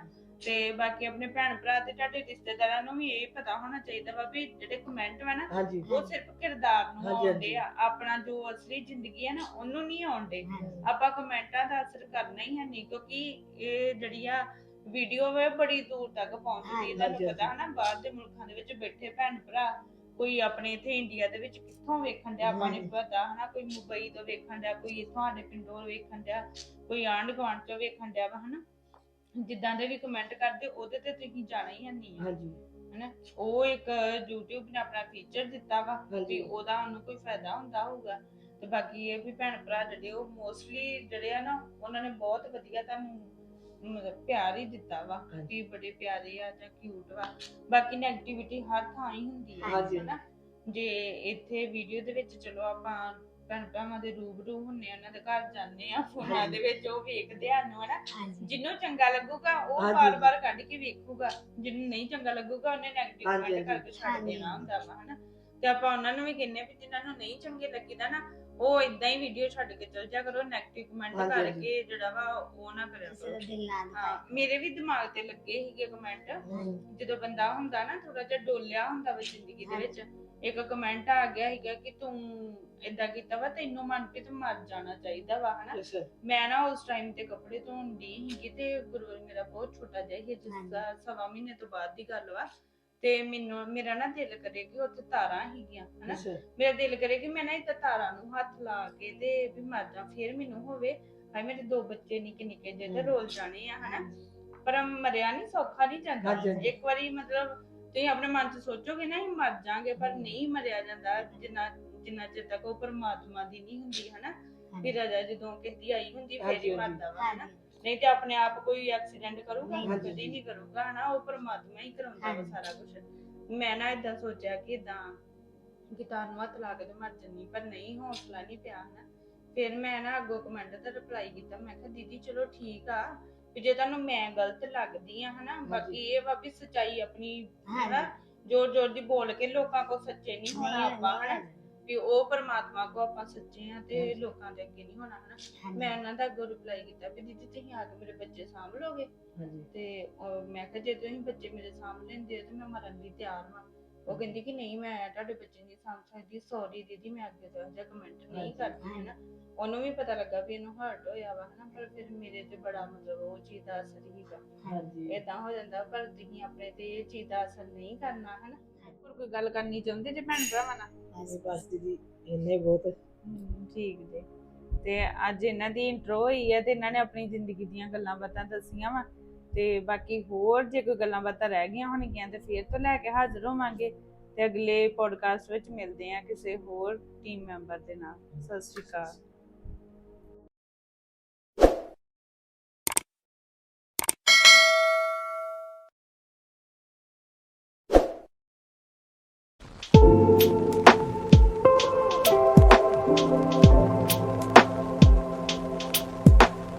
[SPEAKER 1] ਤੇ ਬਾਕੀ ਆਪਣੇ ਭੈਣ ਭਰਾ ਤੇ ਤੁਹਾਡੇ ਰਿਸ਼ਤੇਦਾਰਾਂ ਨੂੰ ਵੀ ਇਹ ਪਤਾ ਹੋਣਾ ਚਾਹੀਦਾ ਵਾ ਵੀ ਜਿਹੜੇ ਕਮੈਂਟ ਵਾ ਨਾ
[SPEAKER 3] ਹਾਂਜੀ
[SPEAKER 1] ਉਹ ਸਿਰਫ ਕਿਰਦਾਰ ਨੂੰ
[SPEAKER 3] ਹਾਂਜੀ,
[SPEAKER 1] ਆਉਂਦੇ ਆ। ਆਪਣਾ ਜੋ ਅਸਲੀ ਜ਼ਿੰਦਗੀ ਹੈ ਨਾ ਉਹਨੂੰ ਨਹੀਂ ਆਉਂਦੇ। ਆਪਾਂ ਕਮੈਂਟਾਂ ਦਾ ਅਸਰ ਕਰਨਾ ਹੀ ਹੈ ਨਹੀਂ ਕਿਉਂਕਿ ਇਹ ਜਿਹੜੀ ਆ ਵੀਡੀਓ ਵੇ ਬੜੀ ਦੂਰ ਤੱਕ ਪਹੁੰਚਦੀ ਹੈ
[SPEAKER 2] ਹਾਂਜੀ,
[SPEAKER 1] ਤੁਹਾਨੂੰ
[SPEAKER 3] ਹਾਂਜੀ।
[SPEAKER 1] ਪਤਾ ਹੈ ਨਾ ਬਾਹਰ ਦੇ ਮੁਲਕਾਂ ਦੇ ਵਿੱਚ ਬੈਠੇ ਭੈਣ ਭਰਾ ਕੋਈ ਆਪਣੇ ਇੱਥੇ ਇੰਡੀਆ ਦੇ ਵਿੱਚ ਕਿੱਥੋਂ ਵੇਖਣ ਡਿਆ ਆਪਾਂ ਨਹੀਂ
[SPEAKER 3] ਹਾਂਜੀ।
[SPEAKER 1] ਪਤਾ ਹਨਾ ਕੋਈ ਮੁੰਬਈ ਤੋਂ ਵੇਖਣ ਡਿਆ ਕੋਈ ਇੱਥੋਂ ਸਾਡੇ ਪਿੰਡੋਂ ਵੇਖਣ ਡਿਆ ਕੋਈ ਆਂਢ ਗੁਆਂਢ ਚੋਂ ਵੇਖਣ ਡਿਆ ਵਾ ਹਨਾ। ਜਿੱਦਾਂ ਦੇ ਵੀ ਕਮੈਂਟ ਕਰਦੇ ਉਹਦੇ ਤੇ ਤੁਸੀਂ ਜਾਣਾ ਹੀ ਹੈ ਨਹੀਂ
[SPEAKER 3] ਹਾਂਜੀ
[SPEAKER 1] ਹਨਾ ਉਹ ਇੱਕ YouTube ਨੇ ਆਪਣਾ ਫੀਚਰ ਦਿੱਤਾ ਵਾ। ਵੀ ਉਹਦਾ ਉਹਨੂੰ ਕੋਈ ਫਾਇਦਾ ਹੁੰਦਾ ਹੋਊਗਾ ਤੇ ਬਾਕੀ ਇਹ ਵੀ ਭੈਣ ਭਰਾ ਜਿਹੜੇ ਉਹ ਮੋਸਟਲੀ ਜਿਹੜੇ ਆ ਨਾ ਉਹਨਾਂ ਨੇ ਬਹੁਤ ਵਧੀਆ ਤੁਹਾਨੂੰ ਮਤਲਬ ਪਿਆਰ ਹੀ ਦਿੱਤਾ ਵਾ। ਵੀ ਬੜੇ ਪਿਆਰੇ ਆ ਜਾਂ ਕਿਊਟ ਵਾ ਬਾਕੀ ਨੈਗੇਟਿਵਿਟੀ ਹਰ ਥਾਂ ਹੀ ਹੁੰਦੀ ਹੈ। ਹਨਾ ਜੇ ਇੱਥੇ ਵੀਡੀਓ ਦੇ ਵਿੱਚ ਚਲੋ ਆਪਾਂ ਭੈਣ ਭਰਾਵਾਂ ਦੇ ਰੂਬਰੂ ਹੁੰਨੇ ਆ ਉਹਨਾਂ ਦੇ ਘਰ ਜਾਂਦੇ ਆ ਫੋਨਾਂ ਦੇ ਵਿੱਚ ਉਹ ਵੇਖਦੇ ਆ ਨੂੰ ਹਨਾ
[SPEAKER 2] ਹਾਂਜੀ
[SPEAKER 1] ਜਿਹਨੂੰ ਚੰਗਾ ਲੱਗੂਗਾ ਉਹ
[SPEAKER 3] ਹਾਂਜੀ।
[SPEAKER 1] ਬਾਰ-ਬਾਰ ਕੱਢ ਕੇ ਵੇਖੂਗਾ ਜਿਹਨੂੰ ਨਹੀਂ ਚੰਗਾ ਲੱਗੂਗਾ ਉਹਨੇ ਨੈਗੇਟਿਵ
[SPEAKER 3] ਹਾਂਜੀ,
[SPEAKER 1] ਕਮੈਂਟ
[SPEAKER 3] ਹਾਂਜੀ।
[SPEAKER 1] ਕਰਕੇ ਛੱਡ
[SPEAKER 2] ਹਾਂਜੀ।
[SPEAKER 1] ਦੇਣਾ ਹੁੰਦਾ ਵਾ ਹਨਾ ਤੇ ਆਪਾਂ ਉਹਨਾਂ ਨੂੰ ਵੀ ਕਹਿੰਨੇ ਵੀ ਜਿਨ੍ਹਾਂ ਨੂੰ ਨਹੀਂ ਚੰਗੇ ਲੱਗੀਦਾ ਨਾ ਉਹ ਇਦਾਂ ਹੀ ਵੀਡੀਓ ਛੱਡ ਕੇ ਚਲ ਜਾ ਕਰੋ ਨੈਗੇਟਿਵ ਕਮੈਂਟ
[SPEAKER 3] ਹਾਂਜੀ, ਹਾਂਜੀ।
[SPEAKER 1] ਕਰਕੇ ਜਿਹੜਾ ਵਾ ਉਹ ਨਾ ਕਰਿਆ
[SPEAKER 2] ਕਿਸੇ ਦਾ
[SPEAKER 1] ਕਰੋ
[SPEAKER 2] ਦਿਲ ਨਾ ਦੁਖਾਏ
[SPEAKER 1] ਹਾਂ ਮੇਰੇ ਵੀ ਦਿਮਾਗ ਤੇ ਲੱਗੇ ਸੀਗੇ ਕਮੈਂਟ
[SPEAKER 2] ਹਾਂਜੀ
[SPEAKER 1] ਜਦੋਂ ਬੰਦਾ ਹੁੰਦਾ ਨਾ ਥੋੜਾ ਜਿਹਾ ਡੋਲਿਆ ਹੁੰਦਾ ਵਾ ਜ਼ਿੰਦਗੀ ਦੇ ਵਿੱਚ ਇੱਕ ਕਮੈਂਟ ਆ ਗਿਆ ਸੀਗਾ ਕਿ ਤੂੰ ਇਦਾਂ ਕੀਤਾ ਵਾ ਤੈਨੂੰ ਮਨ ਕੇ ਤੂੰ ਮਰ ਜਾਣਾ ਚਾਹੀਦਾ ਵਾ ਹਨਾ? ਮੈਂ ਨਾ ਉਸ ਟਾਈਮ ਤੇ ਕੱਪੜੇ ਧੋਣ ਦੀ ਸੀਗੀ ਤੇ ਗੁਰੂਵਰ ਮੇਰਾ ਬਹੁਤ ਛੋਟਾ ਜਿਹਾ ਸੀ ਜਿਸ ਦਾ ਸਵਾ ਮਹੀਨੇ ਤੋਂ ਬਾਅਦ ਦੀ ਗੱਲ ਵਾ। ਤੇ ਮੈਨੂੰ ਮੇਰਾ ਨਾ ਦਿਲ ਕਰੇ ਕਿ ਉੱਥੇ ਤਾਰਾਂ ਸੀਗੀਆਂ ਹਨਾ? ਮੇਰਾ ਦਿਲ ਕਰੇ ਕਿ ਮੈਂ ਨਾ ਇਹ ਤਾਰਾਂ ਨੂੰ ਹੱਥ ਲਾ ਕੇ ਤੇ ਵੀ ਮਰ ਜਾ ਫਿਰ ਮੈਨੂੰ ਹੋਵੇ। ਹਾਏ ਮੇਰੇ ਦੋ ਬੱਚੇ ਨਿੱਕੇ ਨਿੱਕੇ ਜਿਹੇ ਤੇ। ਰੋਲ ਜਾਣੇ ਆ ਹਨਾ? ਪਰ ਮਰਿਆ ਨਹੀਂ ਸੌਖਾ ਨਹੀਂ ਜਾਂਦਾ। ਇੱਕ ਵਾਰੀ ਮਤਲਬ ਤੁਸੀਂ ਆਪਣੇ ਮਨ 'ਚ ਸੋਚੋਗੇ ਨਾ ਹੀ ਮਰ ਜਾਾਂਗੇ ਪਰ ਨਹੀਂ ਮਰਿਆ ਜਾਂਦਾ ਜਿੰਨਾ ਜਿੰਨਾ ਚਿਰ ਤੱਕ ਉਹ ਪਰਮਾਤਮਾ ਦੀ ਨਹੀਂ ਹੁੰਦੀ ਹਨਾ? ਵੀ ਰਜਾ ਜਦੋਂ ਕਿਸੇ ਦੀ ਆਈ ਹੁੰਦੀ ਫੇਰ ਹੀ। ਮਰਦਾ ਵਾ ਹਨਾ? ਨਹੀਂ ਤੇ ਆਪਣੇ ਆਪ ਕੋਈ ਐਕਸੀਡੈਂਟ ਕਰੂਗਾ। ਕਦੀ ਨਹੀਂ ਕਰੂਗਾ ਹਨਾ? ਉਹ ਪਰਮਾਤਮਾ ਹੀ ਕਰਾਉਂਦਾ ਵਾ। ਸਾਰਾ ਕੁਝ ਮੈਂ ਨਾ ਇਦਾਂ ਸੋਚਿਆ ਕਿ ਇਦਾਂ ਗਿਟਾਰ ਨੂੰ ਹੱਥ ਲਾ ਕੇ ਤੇ ਮਰ ਜੰਨੀ ਪਰ ਨਹੀਂ ਹੌਸਲਾ ਨਹੀਂ ਪਿਆ ਹਨਾ? ਫਿਰ ਮੈਂ ਨਾ ਅੱਗੋਂ ਕਮੈਂਟ ਦਾ ਰਿਪਲਾਈ ਕੀਤਾ ਮੈਂ ਕਿਹਾ ਦੀਦੀ ਚਲੋ ਠੀਕ ਆ ਵੀ ਜੇ ਤੁਹਾਨੂੰ ਮੈਂ ਗਲਤ ਲੱਗਦੀ ਆ ਹਨਾ ਬਾਕੀ ਇਹ ਵਾ ਵੀ ਸਚਾਈ ਆਪਣੀ ਹਨਾ ਜੋਰ ਜੋਰ ਦੀ ਬੋਲ ਕੇ ਲੋਕਾਂ ਕੋ ਸੱਚੇ ਨਹੀਂ ਹੋਣਾ ਆਪਾਂ ਹਨਾ ਵੀ ਉਹ ਪਰਮਾਤਮਾ ਕੋ ਆਪਾਂ ਸੱਚੇ ਆ ਤੇ। ਲੋਕਾਂ ਦੇ ਅੱਗੇ ਨਹੀਂ ਹੋਣਾ ਹਨਾ। ਮੈਂ ਉਹਨਾਂ ਦਾ ਅੱਗੋਂ ਰਿਪਲਾਈ ਕੀਤਾ ਵੀ ਦੀਦੀ ਤੁਸੀਂ ਆ ਕੇ ਮੇਰੇ ਬੱਚੇ ਸਾਂਭ ਲੋਗੇ?
[SPEAKER 3] ਹਾਂਜੀ।
[SPEAKER 1] ਤੇ ਮੈਂ ਕਿਹਾ ਜੇ ਤੁਸੀਂ ਬੱਚੇ ਮੇਰੇ ਸਾਂਭ ਲੈਂਦੇ ਹੋ ਤੇ ਮੈਂ ਮਰਨ ਲਈ ਤਿਆਰ ਹਾਂ ਉਹ ਕਹਿੰਦੀ ਕਿ ਨਹੀਂ ਮੈਂ ਤੁਹਾਡੇ ਬੱਚੇ ਨਹੀਂ ਸਾਂਭ ਸਕਦੀ ਸੌਰੀ ਦੀਦੀ ਮੈਂ ਅੱਗੇ ਤੋਂ ਇਹੋ ਕਮੈਂਟ ਨਹੀਂ
[SPEAKER 3] ਹਾਂਜੀ।
[SPEAKER 1] ਕਰਦੀ ਹੈ ਨਾ ਉਹਨੂੰ ਵੀ ਪਤਾ ਲੱਗਾ ਵੀ ਇਹਨੂੰ ਹਰਟ ਹੋਇਆ ਵਾ ਹਨਾ ਪਰ ਫਿਰ ਮੇਰੇ ਤੇ ਬੜਾ ਮਤਲਬ ਉਹ ਚੀਜ਼ ਦਾ ਅਸਰ ਹੀਗਾ
[SPEAKER 3] ਹਾਂਜੀ।
[SPEAKER 1] ਇਦਾਂ ਹੋ ਜਾਂਦਾ ਪਰ ਤੁਸੀਂ ਆਪਣੇ ਤੇ ਇਹ ਚੀਜ਼ ਦਾ ਅਸਰ ਨਹੀਂ ਕਰਨਾ ਹਨਾ। ਹੋਰ ਕੋਈ ਗੱਲ ਕਰਨੀ ਚਾਹੁੰਦੇ ਜੇ ਭੈਣ ਭਰਾਵਾਂ ਨਾਲ?
[SPEAKER 2] ਬਸ
[SPEAKER 3] ਬਸ ਦੀਦੀ ਇੰਨੇ ਬਹੁਤ।
[SPEAKER 1] ਹਮ, ਠੀਕ ਜੀ। ਤੇ ਅੱਜ ਇਹਨਾਂ ਦੀ ਇੰਟਰੋ ਹੋਈ ਹੈ ਤੇ ਇਹਨਾਂ ਨੇ ਆਪਣੀ ਜ਼ਿੰਦਗੀ ਦੀਆਂ ਗੱਲਾਂ ਬਾਤਾਂ ਦੱਸੀਆਂ ਵਾ। ਤੇ ਬਾਕੀ ਹੋਰ ਜੇ ਕੋਈ ਗੱਲਾਂ ਬਾਤਾਂ ਰਹਿ ਗਈਆਂ ਹੋਣਗੀਆਂ ਤੇ ਫੇਰ ਤੋਂ ਲੈ ਕੇ ਹਾਜ਼ਰ ਹੋਵਾਂਗੇ ਤੇ ਅਗਲੇ ਪੋਡਕਾਸਟ ਵਿੱਚ ਮਿਲਦੇ ਆ ਕਿਸੇ ਹੋਰ ਟੀਮ ਮੈਂਬਰ ਦੇ ਨਾਲ। ਸਤਿ ਸ਼੍ਰੀ ਅਕਾਲ।